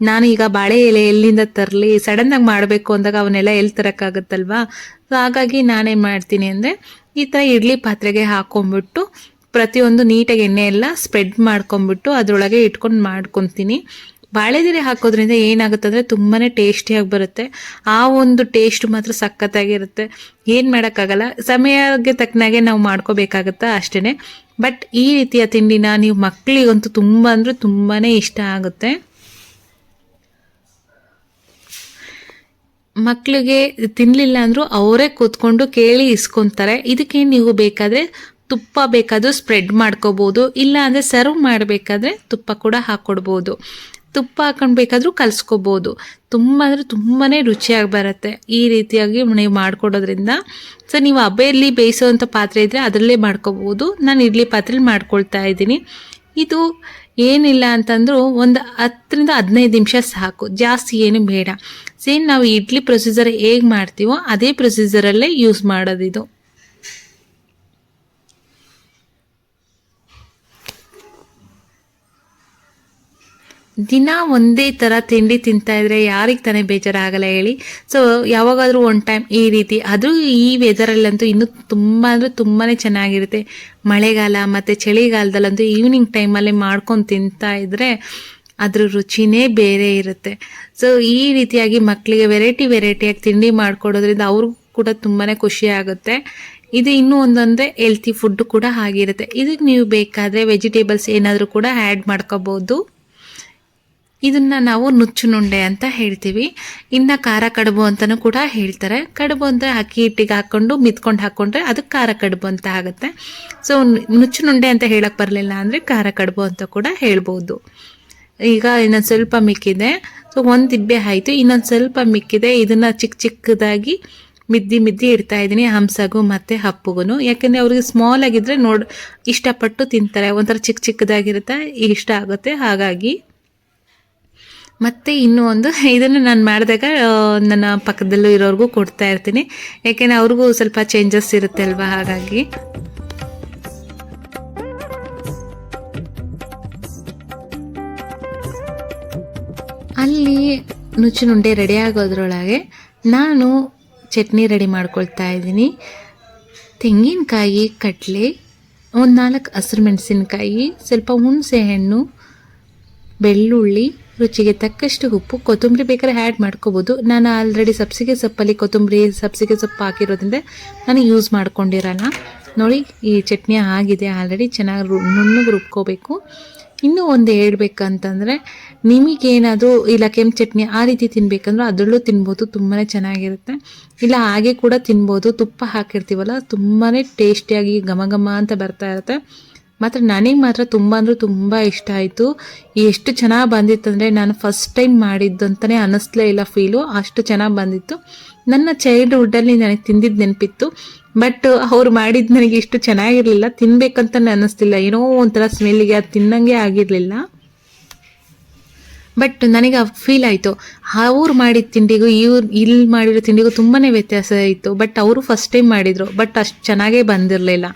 ನಾನು ಈಗ ಬಾಳೆ ಎಲೆ ಎಲ್ಲಿಂದ ತರಲಿ ಸಡನ್ನಾಗಿ ಮಾಡಬೇಕು ಅಂದಾಗ ಅವನ್ನೆಲ್ಲ ಎಲ್ಲಿ ತರೋಕ್ಕಾಗುತ್ತಲ್ವಾ? ಸೊ ಹಾಗಾಗಿ ನಾನೇನು ಮಾಡ್ತೀನಿ ಅಂದರೆ ಈ ಥರ ಇಡ್ಲಿ ಪಾತ್ರೆಗೆ ಹಾಕೊಂಡ್ಬಿಟ್ಟು ಪ್ರತಿಯೊಂದು ನೀಟಾಗಿ ಎಣ್ಣೆ ಎಲ್ಲ ಸ್ಪ್ರೆಡ್ ಮಾಡ್ಕೊಂಬಿಟ್ಟು ಅದರೊಳಗೆ ಇಟ್ಕೊಂಡು ಮಾಡ್ಕೊತೀನಿ. ಬಾಳೆದಿರೆ ಹಾಕೋದ್ರಿಂದ ಏನಾಗುತ್ತೆ ಅಂದರೆ ತುಂಬಾ ಟೇಸ್ಟಿಯಾಗಿ ಬರುತ್ತೆ. ಆ ಒಂದು ಟೇಸ್ಟ್ ಮಾತ್ರ ಸಖತ್ತಾಗಿರುತ್ತೆ. ಏನು ಮಾಡೋಕ್ಕಾಗಲ್ಲ. ಸಮಯಕ್ಕೆ ತಕ್ಕನಾಗೆ ನಾವು ಮಾಡ್ಕೋಬೇಕಾಗತ್ತಾ ಅಷ್ಟೇ ಬಟ್ ಈ ರೀತಿಯ ತಿಂಡಿನ ನೀವು ಮಕ್ಕಳಿಗಂತೂ ತುಂಬ ಅಂದರೆ ತುಂಬಾ ಇಷ್ಟ ಆಗುತ್ತೆ. ಮಕ್ಕಳಿಗೆ ತಿನ್ನಲಿಲ್ಲ ಅಂದರೂ ಅವರೇ ಕೂತ್ಕೊಂಡು ಕೇಳಿ ಇಸ್ಕೊತಾರೆ. ಇದಕ್ಕೆ ನೀವು ಬೇಕಾದರೆ ತುಪ್ಪ ಬೇಕಾದರೂ ಸ್ಪ್ರೆಡ್ ಮಾಡ್ಕೋಬೋದು, ಇಲ್ಲ ಅಂದರೆ ಸರ್ವ್ ಮಾಡಬೇಕಾದ್ರೆ ತುಪ್ಪ ಕೂಡ ಹಾಕ್ಕೊಡ್ಬೋದು ತುಪ್ಪ ಹಾಕೊಂಡು ಬೇಕಾದರೂ ಕಲಿಸ್ಕೋಬೋದು. ತುಂಬ ಅಂದರೆ ತುಂಬಾ ರುಚಿಯಾಗಿ ಬರುತ್ತೆ. ಈ ರೀತಿಯಾಗಿ ನೀವು ಮಾಡ್ಕೊಡೋದ್ರಿಂದ ಸೊ, ನೀವು ಹಬ್ಬೆಯಲ್ಲಿ ಬೇಯಿಸೋವಂಥ ಪಾತ್ರೆ ಇದ್ದರೆ ಅದರಲ್ಲೇ ಮಾಡ್ಕೋಬೋದು. ನಾನು ಇಡ್ಲಿ ಪಾತ್ರೆಲಿ ಮಾಡ್ಕೊಳ್ತಾ ಇದ್ದೀನಿ. ಇದು ಏನಿಲ್ಲ ಅಂತಂದರೂ ಒಂದು ಹತ್ತರಿಂದ ಹದಿನೈದು ನಿಮಿಷ ಸಾಕು. ಜಾಸ್ತಿ ಏನು ಬೇಡ. ಸೇಮ್ ನಾವು ಇಡ್ಲಿ ಪ್ರೊಸೀಜರ್ ಹೇಗೆ ಮಾಡ್ತೀವೋ ಅದೇ ಪ್ರೊಸೀಜರಲ್ಲೇ ಯೂಸ್ ಮಾಡೋದಿದು. ದಿನ ಒಂದೇ ಥರ ತಿಂಡಿ ತಿಂತಾ ಇದ್ರೆ ಯಾರಿಗೆ ತಾನೇ ಬೇಜಾರಾಗಲ್ಲ ಹೇಳಿ. ಸೊ ಯಾವಾಗಾದರೂ ಒನ್ ಟೈಮ್ ಈ ರೀತಿ, ಆದರೂ ಈ ವೆದರಲ್ಲಂತೂ ಇನ್ನೂ ತುಂಬ ಅಂದರೆ ತುಂಬಾ ಚೆನ್ನಾಗಿರುತ್ತೆ. ಮಳೆಗಾಲ ಮತ್ತು ಚಳಿಗಾಲದಲ್ಲಂತೂ ಈವ್ನಿಂಗ್ ಟೈಮಲ್ಲಿ ಮಾಡ್ಕೊಂಡು ತಿಂತಾ ಇದ್ದರೆ ಅದ್ರ ರುಚಿನೇ ಬೇರೆ ಇರುತ್ತೆ. ಸೊ ಈ ರೀತಿಯಾಗಿ ಮಕ್ಕಳಿಗೆ ವೆರೈಟಿ ವೆರೈಟಿಯಾಗಿ ತಿಂಡಿ ಮಾಡಿಕೊಡೋದ್ರಿಂದ ಅವ್ರಿಗೂ ಕೂಡ ತುಂಬಾ ಖುಷಿ ಆಗುತ್ತೆ. ಇದು ಇನ್ನೂ ಒಂದೊಂದೇ ಹೆಲ್ತಿ ಫುಡ್ ಕೂಡ ಆಗಿರುತ್ತೆ ಇದಕ್ಕೆ ನೀವು ಬೇಕಾದರೆ ವೆಜಿಟೇಬಲ್ಸ್ ಏನಾದರೂ ಕೂಡ ಆ್ಯಡ್ ಮಾಡ್ಕೋಬೋದು. ಇದನ್ನು ನಾವು ನುಚ್ಚುನುಂಡೆ ಅಂತ ಹೇಳ್ತೀವಿ. ಇನ್ನು ಖಾರ ಕಡುಬು ಅಂತಲೂ ಕೂಡ ಹೇಳ್ತಾರೆ. ಕಡುಬು ಅಂದರೆ ಅಕ್ಕಿ ಹಿಟ್ಟಿಗೆ ಹಾಕ್ಕೊಂಡು, ಮಿತ್ಕೊಂಡು ಹಾಕ್ಕೊಂಡ್ರೆ ಅದಕ್ಕೆ ಖಾರ ಕಡುಬು ಅಂತ ಆಗುತ್ತೆ. ಸೊ ನುಚ್ಚುನುಂಡೆ ಅಂತ ಹೇಳಕ್ಕೆ ಬರಲಿಲ್ಲ ಅಂದರೆ ಖಾರ ಕಡುಬು ಅಂತ ಕೂಡ ಹೇಳ್ಬೋದು. ಈಗ ಇನ್ನೊಂದು ಸ್ವಲ್ಪ ಮಿಕ್ಕಿದೆ. ಸೊ ಒಂದು ದಿಬ್ಬೆ ಆಯಿತು. ಇನ್ನೊಂದು ಸ್ವಲ್ಪ ಮಿಕ್ಕಿದೆ. ಇದನ್ನು ಚಿಕ್ಕ ಚಿಕ್ಕದಾಗಿ ಮಿದ್ದಿ ಮಿದ್ದಿ ಇಡ್ತಾ ಇದ್ದೀನಿ. ಹಂಸಗೂ ಮತ್ತು ಹಪ್ಪುಗೂ ಯಾಕೆಂದರೆ ಅವ್ರಿಗೆ ಸ್ಮಾಲ್ ಆಗಿದ್ದರೆ ನೋಡಿ ಇಷ್ಟಪಟ್ಟು ತಿಂತಾರೆ. ಒಂಥರ ಚಿಕ್ಕ ಚಿಕ್ಕದಾಗಿರುತ್ತೆ. ಇಷ್ಟ ಆಗುತ್ತೆ. ಹಾಗಾಗಿ ಮತ್ತು ಇನ್ನೂ ಒಂದು ಇದನ್ನು ನಾನು ಮಾಡಿದಾಗ ನನ್ನ ಪಕ್ಕದಲ್ಲೂ ಇರೋರಿಗೂ ಕೊಡ್ತಾ ಇರ್ತೀನಿ. ಯಾಕೆಂದರೆ ಅವ್ರಿಗೂ ಸ್ವಲ್ಪ ಚೇಂಜಸ್ ಇರುತ್ತೆ ಅಲ್ವಾ ಹಾಗಾಗಿ. ಅಲ್ಲಿ ನುಚ್ಚಿನುಂಡೆ ರೆಡಿ ಆಗೋದ್ರೊಳಗೆ ನಾನು ಚಟ್ನಿ ರೆಡಿ ಮಾಡ್ಕೊಳ್ತಾ ಇದ್ದೀನಿ. ತೆಂಗಿನಕಾಯಿ ಕಡಲೆ ಒಂದು ನಾಲ್ಕು ಹಸಿರು ಮೆಣಸಿನಕಾಯಿ, ಸ್ವಲ್ಪ ಹುಣಸೆ ಹಣ್ಣು, ಬೆಳ್ಳುಳ್ಳಿ, ರುಚಿಗೆ ತಕ್ಕಷ್ಟು ಉಪ್ಪು, ಕೊತ್ತಂಬರಿ ಬೇಕಾದ್ರೆ ಆ್ಯಡ್ ಮಾಡ್ಕೋಬೋದು. ನಾನು ಆಲ್ರೆಡಿ ಸಬ್ಸಿಗೆ ಸೊಪ್ಪಲ್ಲಿ ಕೊತ್ತಂಬರಿ, ಸಬ್ಸಿಗೆ ಸೊಪ್ಪು ಹಾಕಿರೋದ್ರಿಂದ ನಾನು ಯೂಸ್ ಮಾಡ್ಕೊಂಡಿರಲ್ಲ. ನೋಡಿ, ಈ ಚಟ್ನಿ ಆಗಿದೆ ಆಲ್ರೆಡಿ ಚೆನ್ನಾಗಿ ನುಣ್ಣಗೆ ರುಬ್ಕೋಬೇಕು. ಇನ್ನೂ ಒಂದು ಹೇಳ್ಬೇಕಂತಂದರೆ, ನಿಮಗೇನಾದರೂ ಇಲ್ಲ ಕೆಂಪು ಚಟ್ನಿ ಆ ರೀತಿ ತಿನ್ಬೇಕಂದ್ರೆ ಅದರಲ್ಲೂ ತಿನ್ಬೋದು ತುಂಬಾ ಚೆನ್ನಾಗಿರುತ್ತೆ. ಇಲ್ಲ ಹಾಗೆ ಕೂಡ ತಿನ್ಬೋದು, ತುಪ್ಪ ಹಾಕಿರ್ತೀವಲ್ಲ ತುಂಬಾ ಟೇಸ್ಟಿಯಾಗಿ ಘಮ ಘಮ ಅಂತ ಬರ್ತಾ ಇರುತ್ತೆ. ಮಾತ್ರ ನನಗೆ ಮಾತ್ರ ತುಂಬ ಅಂದರೆ ತುಂಬ ಇಷ್ಟ ಆಯಿತು. ಎಷ್ಟು ಚೆನ್ನಾಗಿ ಬಂದಿತ್ತು ಅಂದರೆ ನಾನು ಫಸ್ಟ್ ಟೈಮ್ ಮಾಡಿದ್ದು ಅಂತಲೇ ಅನ್ನಿಸ್ಲೇ ಇಲ್ಲ ಫೀಲು ಅಷ್ಟು ಚೆನ್ನಾಗಿ ಬಂದಿತ್ತು. ನನ್ನ ಚೈಲ್ಡ್ಹುಡ್ಡಲ್ಲಿ ನನಗೆ ತಿಂದಿದ್ದು ನೆನಪಿತ್ತು ಬಟ್ ಅವ್ರು ಮಾಡಿದ್ದು ನನಗೆ ಇಷ್ಟು ಚೆನ್ನಾಗಿರಲಿಲ್ಲ. ತಿನ್ಬೇಕಂತ ಅನ್ನಿಸ್ತಿಲ್ಲ ಏನೋ ಒಂಥರ ಸ್ಮೆಲ್ಲಿಗೆ ಅದು ತಿನ್ನಂಗೆ ಆಗಿರಲಿಲ್ಲ. ಬಟ್ ನನಗೆ ಫೀಲ್ ಆಯಿತು. ಅವ್ರು ಮಾಡಿದ ತಿಂಡಿಗೂ ಇವ್ರು ಇಲ್ಲಿ ಮಾಡಿರೋ ತಿಂಡಿಗೂ ತುಂಬಾ ವ್ಯತ್ಯಾಸ ಇತ್ತು. ಬಟ್ ಅವರು ಫಸ್ಟ್ ಟೈಮ್ ಮಾಡಿದರು. ಬಟ್ ಅಷ್ಟು ಚೆನ್ನಾಗೇ ಬಂದಿರಲಿಲ್ಲ.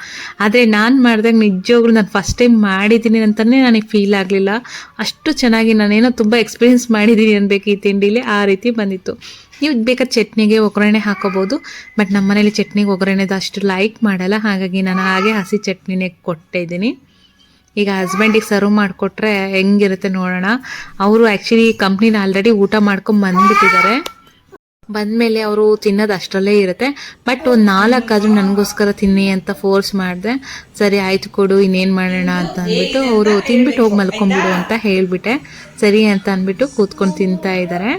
ಆದರೆ ನಾನು ಮಾಡಿದಾಗ ನಿಜವಾಗ್ಲೂ ನಾನು ಫಸ್ಟ್ ಟೈಮ್ ಮಾಡಿದ್ದೀನಿ ಅಂತಲೇ ನನಗೆ ಫೀಲ್ ಆಗಲಿಲ್ಲ. ಅಷ್ಟು ಚೆನ್ನಾಗಿ ನಾನೇನೋ ತುಂಬ ಎಕ್ಸ್ಪೀರಿಯೆನ್ಸ್ ಮಾಡಿದ್ದೀನಿ ಅನ್ಬೇಕು ಈ ತಿಂಡಿಲಿ. ಆ ರೀತಿ ಬಂದಿತ್ತು. ನೀವು ಬೇಕಾದ ಚಟ್ನಿಗೆ ಒಗ್ಗರಣೆ ಹಾಕೋಬೋದು. ಬಟ್ ನಮ್ಮ ಮನೇಲಿ ಚಟ್ನಿಗೆ ಒಗ್ಗರಣೆದು ಅಷ್ಟು ಲೈಕ್ ಮಾಡಲ್ಲ. ಹಾಗಾಗಿ ನಾನು ಹಾಗೆ ಹಸಿ ಚಟ್ನಿನೇ ಕೊಟ್ಟಿದ್ದೀನಿ. ಈಗ ಹಸ್ಬೆಂಡಿಗೆ ಸರ್ವ್ ಮಾಡಿಕೊಟ್ರೆ ಹೆಂಗಿರುತ್ತೆ ನೋಡೋಣ. ಅವರು ಆ್ಯಕ್ಚುಲಿ ಕಂಪ್ನಿನ ಆಲ್ರೆಡಿ ಊಟ ಮಾಡ್ಕೊಂಡು ಬಂದ್ಬಿಟ್ಟಿದ್ದಾರೆ. ಬಂದಮೇಲೆ ಅವರು ತಿನ್ನೋದು ಅಷ್ಟರಲ್ಲೇ ಇರುತ್ತೆ. ಬಟ್ ಒಂದು ನಾಲ್ಕಾದರೂ ನನಗೋಸ್ಕರ ತಿನ್ನಿ ಅಂತ ಫೋರ್ಸ್ ಮಾಡಿದೆ. ಸರಿ, ಆಯ್ತು ಕೊಡು, ಇನ್ನೇನು ಮಾಡೋಣ ಅಂತ ಅಂದ್ಬಿಟ್ಟು ಅವರು ತಿನ್ಬಿಟ್ಟು ಹೋಗಿ ಮಲ್ಕೊಂಬಿಡು ಅಂತ ಹೇಳಿಬಿಟ್ಟೆ. ಸರಿ ಅಂತ ಅಂದ್ಬಿಟ್ಟು ಕೂತ್ಕೊಂಡು ತಿಂತಾ ಇದ್ದಾರೆ.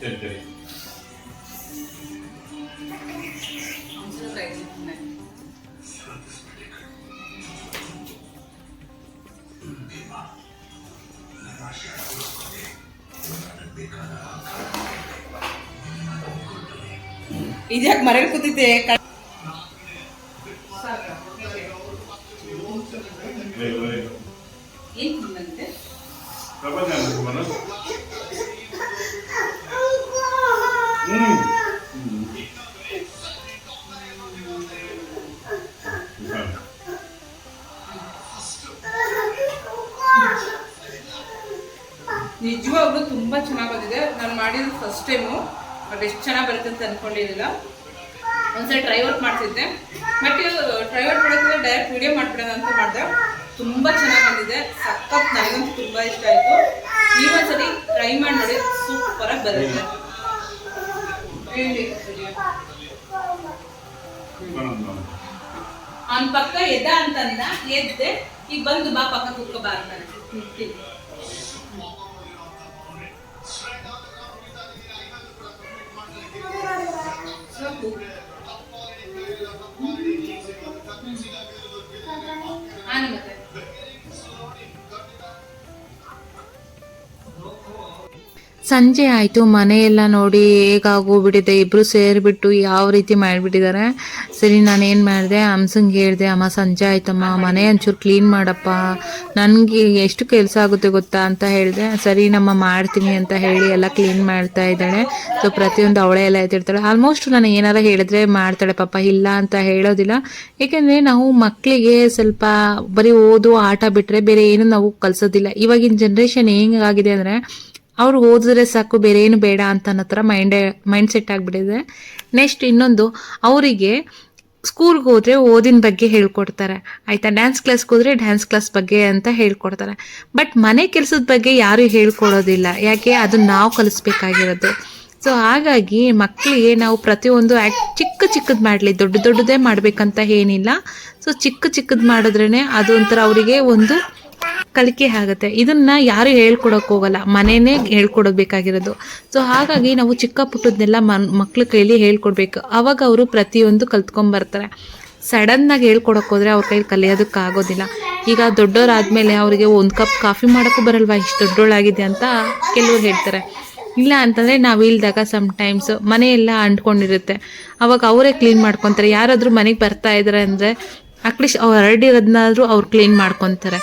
ಸರಿ ಸರಿ ಒಂದ್ಸಲ try ಮಾಡ್ತೀನಿ. ಇದ್ಯಾಕೆ ಮರೇಲಿ ಕೂತಿದ್ದೆ ಬರುತ್ತೆ ಅಂತ ಅನ್ಕೊಂಡಿದ್ದಿಲ್ಲ. ಒಂದ್ಸಲ ಟ್ರೈ ಔಟ್ ಮಾಡ್ತಿದ್ದೆ. ಬಟ್ ಟ್ರೈ ಔಟ್ ಮಾಡೋಕ್ಕಿಂತ ಡೈರೆಕ್ಟ್ ವಿಡಿಯೋ ಮಾಡ್ಬಿಡೋಣ ಅಂತ ಮಾಡಿದೆ. ತುಂಬಾ ಚೆನ್ನಾಗಿ ಬಂದಿದೆ. ಸಖತ್ ನನಗಂತೂ ತುಂಬಾ ಇಷ್ಟ ಆಯಿತು. ನೀವೊಂದ್ಸರಿ ಟ್ರೈ ಮಾಡಿ ನೋಡಿ. ಸೂಪರಾಗಿ ಬರುತ್ತೆ. ಅವ್ನ ಪಕ್ಕ ಎದ್ದ ಅಂತಂದ. ಎದ್ದೆ. ಈಗ ಬಂದು ಬಾ ಪಕ್ಕ ಕುತ್ಕೋ ಬಾ ಅಂತಾನೆ ಸಂಜೆ ಆಯಿತು, ಮನೆಯೆಲ್ಲ ನೋಡಿ ಹೇಗಾಗೋಗ್ಬಿಟ್ಟಿದೆ ಇಬ್ಬರು ಸೇರಿಬಿಟ್ಟು ಯಾವ ರೀತಿ ಮಾಡಿಬಿಟ್ಟಿದ್ದಾರೆ. ಸರಿ, ನಾನೇನು ಮಾಡಿದೆ? ಅಮ್ಸಂಗೆ ಹೇಳಿದೆ, ಅಮ್ಮ, ಸಂಜೆ ಆಯ್ತಮ್ಮ, ಮನೆ ಒಂಚೂರು ಕ್ಲೀನ್ ಮಾಡಪ್ಪ. ನನಗೆ ಎಷ್ಟು ಕೆಲಸ ಆಗುತ್ತೆ ಗೊತ್ತಾ? ಅಂತ ಹೇಳಿದೆ. ಸರಿ, ನಮ್ಮ ಮಾಡ್ತೀನಿ ಅಂತ ಹೇಳಿ ಎಲ್ಲ ಕ್ಲೀನ್ ಮಾಡ್ತಾ ಇದ್ದಾಳೆ. ಸೊ ಪ್ರತಿಯೊಂದು ಅವಳೆ ಎಲ್ಲ ಎತ್ತಿರ್ತಾಳೆ ಆಲ್ಮೋಸ್ಟ್ ನಾನು ಏನಾರ ಹೇಳಿದ್ರೆ ಮಾಡ್ತಾಳೆ ಪಾಪ. ಇಲ್ಲ ಅಂತ ಹೇಳೋದಿಲ್ಲ. ಏಕೆಂದರೆ ನಾವು ಮಕ್ಕಳಿಗೆ ಸ್ವಲ್ಪ ಬರೀ ಓದು, ಆಟ ಬಿಟ್ಟರೆ ಬೇರೆ ಏನು ನಾವು ಕಲಿಸೋದಿಲ್ಲ. ಇವಾಗಿನ ಜನ್ರೇಷನ್ ಹೆಂಗಾಗಿದೆ ಅಂದರೆ ಅವ್ರು ಓದಿದ್ರೆ ಸಾಕು, ಬೇರೆ ಏನು ಬೇಡ ಅಂತ ಅನ್ನೋ ಥರ ಮೈಂಡೇ ಮೈಂಡ್ ಸೆಟ್ ಆಗಿಬಿಟ್ಟಿದೆ. ನೆಕ್ಸ್ಟ್ ಇನ್ನೊಂದು, ಅವರಿಗೆ ಸ್ಕೂಲ್ಗೆ ಹೋದರೆ ಓದಿನ ಬಗ್ಗೆ ಹೇಳ್ಕೊಡ್ತಾರೆ. ಆಯಿತಾ? ಡ್ಯಾನ್ಸ್ ಕ್ಲಾಸ್ಗೆ ಹೋದರೆ ಡ್ಯಾನ್ಸ್ ಕ್ಲಾಸ್ ಬಗ್ಗೆ ಅಂತ ಹೇಳ್ಕೊಡ್ತಾರೆ. ಬಟ್ ಮನೆ ಕೆಲಸದ ಬಗ್ಗೆ ಯಾರೂ ಹೇಳ್ಕೊಡೋದಿಲ್ಲ. ಯಾಕೆ? ಅದು ನಾವು ಕಲಿಸ್ಬೇಕಾಗಿರೋದು. ಸೊ ಹಾಗಾಗಿ ಮಕ್ಕಳಿಗೆ ನಾವು ಪ್ರತಿಯೊಂದು ಆ್ಯಕ್ಟ್ ಚಿಕ್ಕ ಚಿಕ್ಕದು ಮಾಡಲಿ, ದೊಡ್ಡ ದೊಡ್ಡದೇ ಮಾಡಬೇಕಂತ ಏನಿಲ್ಲ. ಸೊ ಚಿಕ್ಕ ಚಿಕ್ಕದು ಮಾಡಿದ್ರೇ ಅದು ಒಂಥರ ಅವರಿಗೆ ಒಂದು ಕಲಿಕೆ ಆಗುತ್ತೆ. ಇದನ್ನ ಯಾರು ಹೇಳ್ಕೊಡಕ್ ಹೋಗಲ್ಲ. ಮನೇನೆ ಹೇಳ್ಕೊಡಬೇಕಾಗಿರೋದು ಸೊ ಹಾಗಾಗಿ ನಾವು ಚಿಕ್ಕ ಪುಟ್ಟದನ್ನೆಲ್ಲ ಮನ್, ಮಕ್ಳ ಕೈಲಿ ಹೇಳ್ಕೊಡ್ಬೇಕು. ಅವಾಗ ಅವರು ಪ್ರತಿಯೊಂದು ಕಲ್ತ್ಕೊಂಡ್ಬರ್ತಾರೆ ಸಡನ್ನಾಗಿ ಹೇಳ್ಕೊಡಕ್ ಹೋದರೆ ಅವ್ರ ಕೈಲಿ ಕಲಿಯೋದಕ್ಕಾಗೋದಿಲ್ಲ ಈಗ ದೊಡ್ಡವರಾದ್ಮೇಲೆ ಅವರಿಗೆ ಒಂದು ಕಪ್ ಕಾಫಿ ಮಾಡೋಕ್ಕೂ ಬರಲ್ವಾ? ಇಷ್ಟು ದೊಡ್ಡೋಳಾಗಿದೆ ಅಂತ ಕೆಲವ್ರು ಹೇಳ್ತಾರೆ. ಇಲ್ಲ ಅಂತಂದರೆ ನಾವು ಇಲ್ದಾಗ ಸಮ್ಟೈಮ್ಸ್ ಮನೆಯೆಲ್ಲ ಅಂಟ್ಕೊಂಡಿರುತ್ತೆ. ಅವಾಗ ಅವರೇ ಕ್ಲೀನ್ ಮಾಡ್ಕೊತಾರೆ. ಯಾರಾದರೂ ಮನೆಗೆ ಬರ್ತಾ ಇದ್ದಾರೆ ಅಂದರೆ ಅಟ್ಲೀಸ್ಟ್ ಅವ್ರು ಹರಡಿರೋದನ್ನಾದರೂ ಅವ್ರು ಕ್ಲೀನ್ ಮಾಡ್ಕೊತಾರೆ.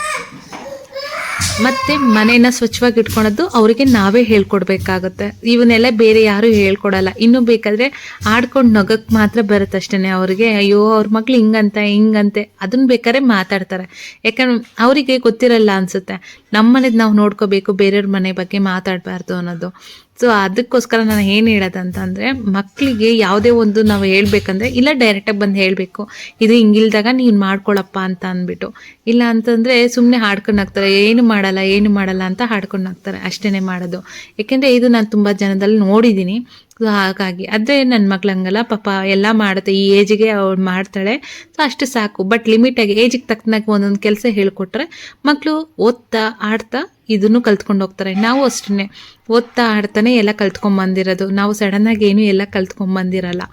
ಮತ್ತೆ ಮನೇನ ಸ್ವಚ್ಛವಾಗಿ ಇಟ್ಕೊಳೋದು ಅವರಿಗೆ ನಾವೇ ಹೇಳ್ಕೊಡ್ಬೇಕಾಗುತ್ತೆ. ಇವನ್ನೆಲ್ಲ ಬೇರೆ ಯಾರು ಹೇಳ್ಕೊಡಲ್ಲ. ಇನ್ನು ಬೇಕಾದ್ರೆ ಆಡ್ಕೊಂಡು ನಗಕ್ಕೆ ಮಾತ್ರ ಬರುತ್ತೆ ಅಷ್ಟೇ ಅವ್ರಿಗೆ. ಅಯ್ಯೋ, ಅವ್ರ ಮಕ್ಳು ಹಿಂಗಂತೆ ಹಿಂಗಂತೆ. ಅದನ್ನ ಬೇಕಾದ್ರೆ ಮಾತಾಡ್ತಾರೆ. ಯಾಕಂದ್ರೆ ಅವರಿಗೆ ಗೊತ್ತಿರಲ್ಲ ಅನ್ಸುತ್ತೆ. ನಮ್ಮನೇದು ನಾವು ನೋಡ್ಕೋಬೇಕು, ಬೇರೆಯವ್ರ ಮನೆ ಬಗ್ಗೆ ಮಾತಾಡಬಾರ್ದು ಅನ್ನೋದು. ಸೊ ಅದಕ್ಕೋಸ್ಕರ ನಾನು ಏನು ಹೇಳೋದಂತಂದರೆ ಮಕ್ಕಳಿಗೆ ಯಾವುದೇ ಒಂದು ನಾವು ಹೇಳಬೇಕಂದ್ರೆ, ಇಲ್ಲ ಡೈರೆಕ್ಟಾಗಿ ಬಂದು ಹೇಳಬೇಕು. ಇದು ಹಿಂಗಿಲ್ದಾಗ ನೀನು ಮಾಡ್ಕೊಳಪ್ಪ ಅಂತ ಅಂದ್ಬಿಟ್ಟು. ಇಲ್ಲ ಅಂತಂದರೆ ಸುಮ್ಮನೆ ಹಾಡ್ಕೊಂಡು ಹಾಕ್ತಾರೆ. ಏನು ಮಾಡಲ್ಲ ಏನು ಮಾಡಲ್ಲ ಅಂತ ಹಾಡ್ಕೊಂಡು ಹಾಕ್ತಾರೆ. ಅಷ್ಟೇ ಮಾಡೋದು. ಏಕೆಂದರೆ ಇದು ನಾನು ತುಂಬ ಜನದಲ್ಲಿ ನೋಡಿದ್ದೀನಿ ಸೊ ಹಾಗಾಗಿ. ಅದೇ ನನ್ನ ಮಗಳು ಹಂಗಲ್ಲ. ಪಾಪ ಎಲ್ಲ ಮಾಡುತ್ತೆ. ಈ ಏಜಿಗೆ ಅವಳು ಮಾಡ್ತಾಳೆ. ಸೊ ಅಷ್ಟು ಸಾಕು. ಬಟ್ ಲಿಮಿಟಾಗಿ ಏಜಿಗೆ ತಕ್ಕನಾಗಿ ಒಂದೊಂದು ಕೆಲಸ ಹೇಳ್ಕೊಟ್ರೆ ಮಕ್ಕಳು ಓದ್ತಾ, ಆಡ್ತಾ ಇದನ್ನು ಕಲ್ತ್ಕೊಂಡು ಹೋಗ್ತಾರೆ. ನಾವು ಅಷ್ಟೇ ಓದ್ತಾ ಆಡ್ತಾನೆ ಎಲ್ಲ ಕಲ್ತ್ಕೊಂಬಂದಿರೋದು ನಾವು ಸಡನ್ನಾಗಿ ಏನು ಎಲ್ಲ ಕಲ್ತ್ಕೊಂಬಂದಿರಲ್ಲ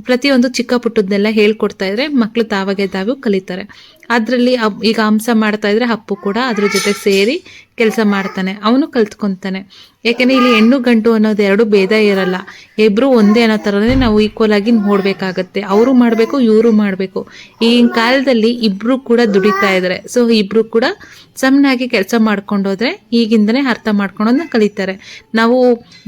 ಪ್ರತಿಯೊಂದು ಚಿಕ್ಕ ಪುಟ್ಟದ್ದೆಲ್ಲ ಹೇಳ್ಕೊಡ್ತಾ ಇದ್ರೆ ಮಕ್ಕಳು ತಾವಾಗೆ ತಾವು ಕಲಿತಾರೆ. ಅದರಲ್ಲಿ ಈಗ ಹಂಸ ಮಾಡ್ತಾ ಇದ್ರೆ ಹಪ್ಪು ಕೂಡ ಅದ್ರ ಜೊತೆ ಸೇರಿ ಕೆಲಸ ಮಾಡ್ತಾನೆ, ಅವನು ಕಲ್ತ್ಕೊಂತಾನೆ. ಯಾಕೆಂದರೆ ಇಲ್ಲಿ ಹೆಣ್ಣು ಗಂಟು ಅನ್ನೋದು ಎರಡು ಭೇದ ಇರಲ್ಲ. ಇಬ್ಬರು ಒಂದೇ ಅನ್ನೋ ಥರನೇ ನಾವು ಈಕ್ವಲ್ ಆಗಿ ನೋಡಬೇಕಾಗತ್ತೆ. ಅವರು ಮಾಡಬೇಕು, ಇವರು ಮಾಡಬೇಕು. ಈಗಿನ ಕಾಲದಲ್ಲಿ ಇಬ್ಬರು ಕೂಡ ದುಡಿತಾ ಇದ್ದಾರೆ ಸೊ ಇಬ್ಬರು ಕೂಡ ಸಮನಾಗಿ ಕೆಲಸ ಮಾಡ್ಕೊಂಡೋದ್ರೆ ಈಗಿಂದನೇ ಅರ್ಥ ಮಾಡ್ಕೊಳೋದನ್ನ ಕಲಿತಾರೆ. ನಾವು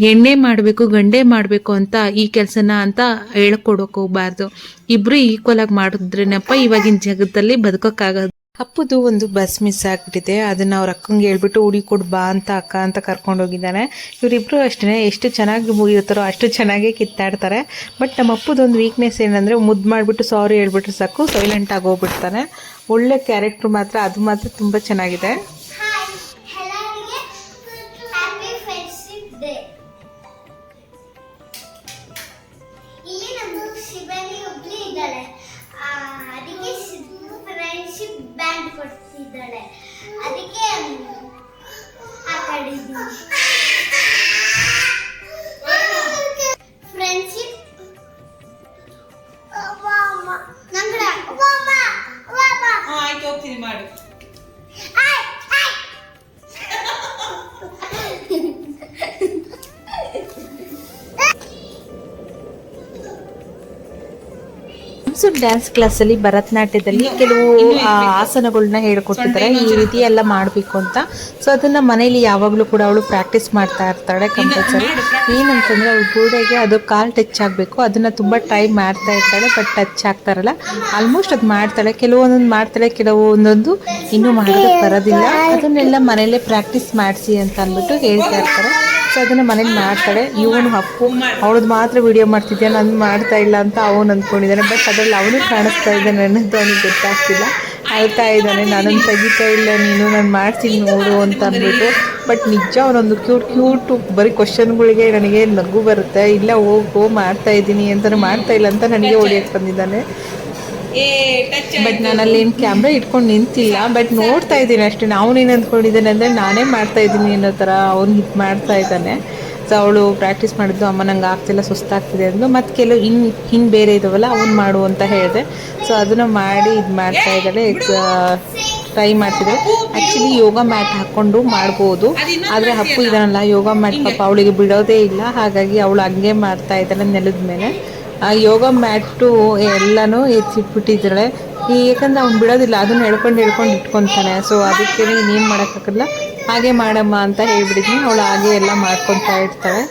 ಹೆಣ್ಣೆ ಮಾಡಬೇಕು, ಗಂಡೆ ಮಾಡಬೇಕು ಅಂತ ಈ ಕೆಲಸನ ಅಂತ ಹೇಳ್ಕೊಡೋಕೆ ಹೋಗ್ಬಾರ್ದು. ಇಬ್ಬರು ಈಕ್ವಲ್ ಆಗಿ ಮಾಡಿದ್ರೇನಪ್ಪ ಇವಾಗಿನ ಜಗತ್ತಲ್ಲಿ ಬದುಕೋಕ್ಕಾಗೋದು. ಅಪ್ಪುದು ಒಂದು ಬಸ್ ಮಿಸ್ ಆಗಿಬಿಟ್ಟಿದೆ. ಅದನ್ನ ಅವ್ರ ಅಕ್ಕಂಗೆ ಹೇಳ್ಬಿಟ್ಟು ಹುಡಿ ಕೊಡು, ಬಾ ಅಂತ ಅಕ್ಕ ಅಂತ ಕರ್ಕೊಂಡು ಹೋಗಿದ್ದಾನೆ. ಇವರಿಬ್ರು ಅಷ್ಟೇ ಎಷ್ಟು ಚೆನ್ನಾಗಿ ಇರ್ತಾರೋ ಅಷ್ಟು ಚೆನ್ನಾಗೇ ಕಿತ್ತಾಡ್ತಾರೆ. ಬಟ್ ನಮ್ಮ ಅಪ್ಪದೊಂದು ವೀಕ್ನೆಸ್ ಏನಂದರೆ, ಮುದ್ದು ಮಾಡಿಬಿಟ್ಟು ಸಾರಿ ಹೇಳ್ಬಿಟ್ರೆ ಸಾಕು ಸೈಲೆಂಟ್ ಆಗಿ ಹೋಗ್ಬಿಡ್ತಾನೆ. ಒಳ್ಳೆ ಕ್ಯಾರೆಕ್ಟ್ರ್ ಮಾತ್ರ, ಅದು ಮಾತ್ರ ತುಂಬ ಚೆನ್ನಾಗಿದೆ. ಬ್ಯಾಂಡ್ ಕೊಡ್ತಿದ್ದಾಳೆ ಅದಕ್ಕೆ ಆ ಫ್ರೆಂಡ್ಶಿಪ್ ಡ್ಯಾನ್ಸ್ ಕ್ಲಾಸಲ್ಲಿ ಭರತನಾಟ್ಯದಲ್ಲಿ ಕೆಲವು ಆಸನಗಳನ್ನ ಹೇಳ್ಕೊಟ್ಟಿದ್ದಾರೆ ಈ ರೀತಿ ಎಲ್ಲ ಮಾಡಬೇಕು ಅಂತ ಸೊ ಅದನ್ನ ಮನೇಲಿ ಯಾವಾಗಲೂ ಕೂಡ ಅವಳು ಪ್ರಾಕ್ಟೀಸ್ ಮಾಡ್ತಾ ಇರ್ತಾಳೆ ಕಂಪಲ್ಸರಿ ಏನಂತಂದ್ರೆ ಅವಳು ಗೋಡೆಗೆ ಅದು ಕಾಲ್ ಟಚ್ ಆಗಬೇಕು. ಅದನ್ನ ತುಂಬಾ ಟ್ರೈ ಮಾಡ್ತಾ ಇರ್ತಾಳೆ ಬಟ್ ಟಚ್ ಆಗ್ತಾರಲ್ಲ ಆಲ್ಮೋಸ್ಟ್ ಅದು ಮಾಡ್ತಾಳೆ. ಕೆಲವೊಂದೊಂದು ಮಾಡ್ತಾಳೆ ಕೆಲವೊಂದೊಂದು ಇನ್ನೂ ಮಾಡೋದಕ್ಕೆ ಬರೋದಿಲ್ಲ. ಅದನ್ನೆಲ್ಲ ಮನೇಲೆ ಪ್ರಾಕ್ಟೀಸ್ ಮಾಡಿಸಿ ಅಂತ ಅಂದ್ಬಿಟ್ಟು ಹೇಳ್ತಾ ಇರ್ತಾರೆ. ಸೊ ಅದನ್ನು ಮನೇಲಿ ಮಾಡ್ತಾಳೆ. ಇವನು ಅಪ್ಪು. ಅವಳದ್ದು ಮಾತ್ರ ವಿಡಿಯೋ ಮಾಡ್ತಿದ್ದೆ ನಾನು ಮಾಡ್ತಾ ಇಲ್ಲ ಅಂತ ಅವನು ಅಂದ್ಕೊಂಡಿದ್ದಾನೆ. ಬಟ್ ಅದರಲ್ಲಿ ಅವನು ಕಾಣಿಸ್ತಾ ಇದ್ದಾನೆ. ಅನ್ನೋದು ಅವನಿಗೆ ಗೊತ್ತಾಗ್ತಿಲ್ಲ. ಅಳ್ತಾ ಇದ್ದಾನೆ. ನಾನೊಂದು ತೆಗಿತಾ ಇಲ್ಲ ನೀನು. ನಾನು ಮಾಡ್ತೀನಿ ನೋಡು ಅಂತ ಅಂದ್ಬಿಟ್ಟು. ಬಟ್ ನಿಜ ಅವನೊಂದು ಕ್ಯೂಟ್ ಕ್ಯೂಟ್ ಬರೀ ಕ್ವಶನ್ಗಳಿಗೆ ನನಗೆ ನಗು ಬರುತ್ತೆ. ಇಲ್ಲ ಹೋಗು ಮಾಡ್ತಾ ಇದ್ದೀನಿ ಅಂತಾನೆ ಮಾಡ್ತಾ ಇಲ್ಲ ಅಂತ ನನಗೆ ಹೊಡಿಯಕ್ಕೆ ಬಂದಿದ್ದಾನೆ. ಬಟ್ ನಾನು ಅಲ್ಲಿ ಏನು ಕ್ಯಾಮ್ರಾ ಇಟ್ಕೊಂಡು ನಿಂತಿಲ್ಲ ಬಟ್ ನೋಡ್ತಾ ಇದ್ದೀನಿ ಅಷ್ಟೇ. ಅವನೇನು ಅಂದ್ಕೊಂಡಿದ್ದಾನೆ ಅಂದರೆ ನಾನೇ ಮಾಡ್ತಾ ಇದ್ದೀನಿ ಅನ್ನೋ ಥರ ಅವ್ನು ಹಿಟ್ ಮಾಡ್ತಾ ಇದ್ದಾನೆ. ಸೊ ಅವಳು ಪ್ರಾಕ್ಟೀಸ್ ಮಾಡಿದ್ದು ಅಮ್ಮ ನಂಗೆ ಆಗ್ತಿಲ್ಲ ಸುಸ್ತಾಗ್ತಿದೆ ಅಂದು ಮತ್ತು ಕೆಲವು ಇನ್ನು ಹಿಂಗೆ ಬೇರೆ ಇದಾವಲ್ಲ ಅವ್ನು ಮಾಡು ಅಂತ ಹೇಳಿದೆ. ಸೊ ಅದನ್ನು ಮಾಡಿ ಇದು ಮಾಡ್ತಾ ಇದ್ದಾಳೆ. ಟ್ರೈ ಮಾಡ್ತಿದ್ರು ಆ್ಯಕ್ಚುಲಿ ಯೋಗ ಮ್ಯಾಟ್ ಹಾಕ್ಕೊಂಡು ಮಾಡ್ಬೋದು. ಆದರೆ ಹಪ್ಪು ಇದನ್ನಲ್ಲ ಯೋಗ ಮ್ಯಾಟ್ ಪಾಪ ಅವಳಿಗೆ ಬಿಡೋದೇ ಇಲ್ಲ. ಹಾಗಾಗಿ ಅವಳು ಹಂಗೆ ಮಾಡ್ತಾ ಇದ್ದಾಳೆ ನೆಲದ ಮೇಲೆ. ಯೋಗ ಮ್ಯಾಟು ಎಲ್ಲನೂ ಎತ್ತಿಟ್ಬಿಟ್ಟಿದ್ದಾಳೆ ಈ ಯಾಕಂದ್ರೆ ಅವ್ನು ಬಿಡೋದಿಲ್ಲ, ಅದನ್ನ ಹೇಳ್ಕೊಂಡು ಹೇಳ್ಕೊಂಡು ಇಟ್ಕೊತಾನೆ. ಸೊ ಅದಕ್ಕೆ ಇನ್ನೇನು ಮಾಡೋಕ್ಕಾಗಲ್ಲ ಹಾಗೆ ಮಾಡಮ್ಮ ಅಂತ ಹೇಳ್ಬಿಟ್ಟಿದ್ದೀನಿ ಅವಳು ಹಾಗೆ ಎಲ್ಲ ಮಾಡ್ಕೊತಾ ಇರ್ತಾಳೆ.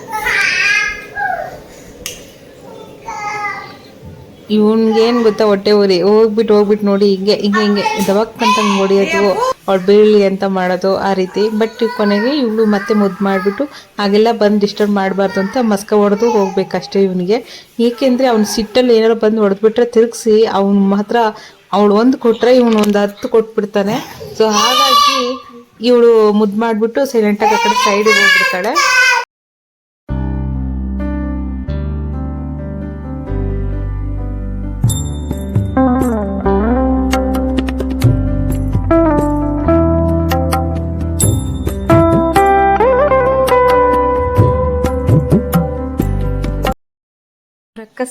ಇವನ್ಗೇನು ಗೊತ್ತಾ ಹೊಟ್ಟೆ ಉರಿ? ಹೋಗ್ಬಿಟ್ಟು ಹೋಗ್ಬಿಟ್ಟು ನೋಡಿ, ಹಿಂಗೆ ಹಿಂಗೆ ಹಿಂಗೆ ದವಕ್ಕಂತ ನೋಡಿ ಹೊಡಿಯೋದು. ಅವ್ಳು ಬೀಳಲಿ ಅಂತ ಮಾಡೋದು ಆ ರೀತಿ. ಬಟ್ ಕೊನೆಗೆ ಇವಳು ಮತ್ತೆ ಮುದ್ದು ಮಾಡಿಬಿಟ್ಟು ಹಾಗೆಲ್ಲ ಬಂದು ಡಿಸ್ಟರ್ಬ್ ಮಾಡಬಾರ್ದು ಅಂತ ಮಸ್ಕ ಹೊಡೆದು ಹೋಗ್ಬೇಕಷ್ಟೇ ಇವನಿಗೆ. ಏಕೆಂದರೆ ಅವ್ನು ಸಿಟ್ಟಲ್ಲಿ ಏನಾರು ಬಂದು ಹೊಡೆದ್ಬಿಟ್ರೆ ತಿರುಗಿಸಿ ಅವ್ನು ಮಾತ್ರ ಅವಳು ಒಂದು ಕೊಟ್ಟರೆ ಇವನು ಒಂದು ಹತ್ತು ಕೊಟ್ಬಿಡ್ತಾನೆ. ಸೊ ಹಾಗಾಗಿ ಇವಳು ಮುದ್ದು ಮಾಡಿಬಿಟ್ಟು ಸೈಲೆಂಟಾಗಿ ಆ ಕಡೆ ಸೈಡಿಗೆ ಹೋಗ್ಬಿಡ್ತಾಳೆ.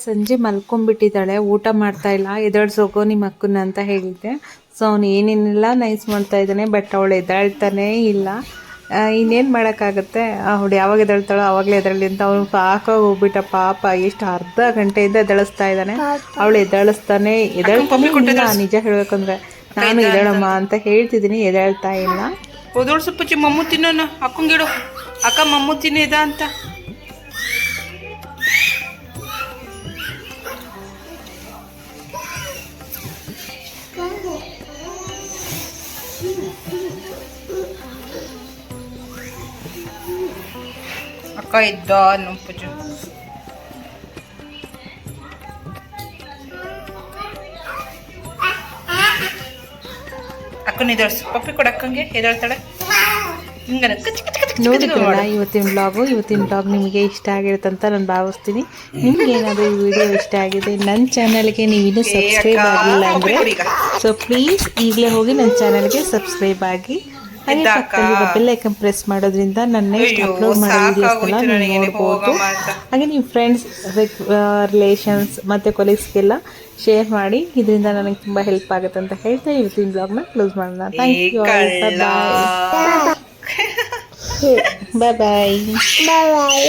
ಸಂಜೆ ಮಲ್ಕೊಂಡ್ಬಿಟ್ಟಿದ್ದಾಳೆ, ಊಟ ಮಾಡ್ತಾ ಇಲ್ಲ ಎದಳ್ಸೋಗೋ ನಿಮ್ಮ ಅಕ್ಕನ ಅಂತ ಹೇಳಿದ್ದೆ. ಸೊ ಅವನು ಏನೇನೆಲ್ಲ ನೈಸ್ ಮಾಡ್ತಾ ಇದ್ದಾನೆ ಬಟ್ ಅವಳು ಎದ್ದಾಳ್ತಾನೇ ಇಲ್ಲ. ಇನ್ನೇನು ಮಾಡೋಕ್ಕಾಗತ್ತೆ? ಅವಳು ಯಾವಾಗ ಎದಳ್ತಾಳೋ ಅವಾಗಲೇ ಎದ್ದೇಳಲಿ ಅಂತ ಅವನು ಸಾಕಾಗಿ ಹೋಗ್ಬಿಟ್ಟ, ಪಾಪ, ಎಷ್ಟು ಅರ್ಧ ಗಂಟೆಯಿಂದ ಎದಳಿಸ್ತಾ ಇದ್ದಾನೆ. ಅವಳು ಎದಳಿಸ್ತಾನೆ ಎದಳ್ತಾನೆ ನಿಜ ಹೇಳಬೇಕಂದ್ರೆ. ನಾನು ಎದಳಮ್ಮ ಅಂತ ಹೇಳ್ತಿದ್ದೀನಿ ಎದಾಳ್ತಾ ಇಲ್ಲ. ಸ್ವಲ್ಪ ಮಮ್ಮು ತಿನ್ನೋಣ ಅಕ್ಕಂಗಿಡು. ಅಕ್ಕ ಮಮ್ಮು ತಿನ್ನಿದ ಅಂತ. ಅಕ್ಕ ಇದ್ದ ನಮ್ಮ ಪೂಜೆ ಅಕ್ಕನ ಎದ್ದೇಳ್ಸು ಪಪ್ಪಿ ಕೊಡ ಅಕ್ಕಂಗೆ ನೋಡಿ ನೋಡಿದ್ರಲ್ಲ ಇವತ್ತಿನ ಬ್ಲಾಗು ಇವತ್ತಿನ ಬ್ಲಾಗ್ ನಿಮಗೆ ಇಷ್ಟ ಆಗಿರುತ್ತೆ ಅಂತ ನಾನು ಭಾವಿಸ್ತೀನಿ. ನಿಮ್ಗೆ ಏನಾದರೂ ಈ ವಿಡಿಯೋ ಇಷ್ಟ ಆಗಿದೆ ನನ್ನ ಚಾನಲ್ಗೆ ನೀವು ಇನ್ನೂ ಸಬ್ಸ್ಕ್ರೈಬ್ ಆಗಿಲ್ಲ ಅಂದರೆ ಸೊ ಪ್ಲೀಸ್ ಈಗಲೇ ಹೋಗಿ ನನ್ನ ಚಾನಲ್ಗೆ ಸಬ್ಸ್ಕ್ರೈಬ್ ಆಗಿ. ಹಾಗೆ ಬೆಲ್ ಐಕನ್ ಪ್ರೆಸ್ ಮಾಡೋದ್ರಿಂದ ನನ್ನ ನೆಕ್ಸ್ಟ್ ಅಪ್ಲೋಡ್ ಮಾಡೋ ವೀಡಿಯೋಸ್ಗೆಲ್ಲ ನೀವು ನೋಡ್ಬೋದು. ಹಾಗೆ ನಿಮ್ಮ ಫ್ರೆಂಡ್ಸ್ ರಿಲೇಷನ್ಸ್ ಮತ್ತು ಕೊಲೀಗ್ಸ್ಗೆಲ್ಲ ಶೇರ್ ಮಾಡಿ ಇದರಿಂದ ನನಗೆ ತುಂಬಾ ಹೆಲ್ಪ್ ಆಗುತ್ತೆ ಅಂತ ಹೇಳ್ತಾ ಇವತ್ತಿನ ಬ್ಲಾಗ್ನ ಕ್ಲೋಸ್ ಮಾಡೋಣ. Thank you bye bye bye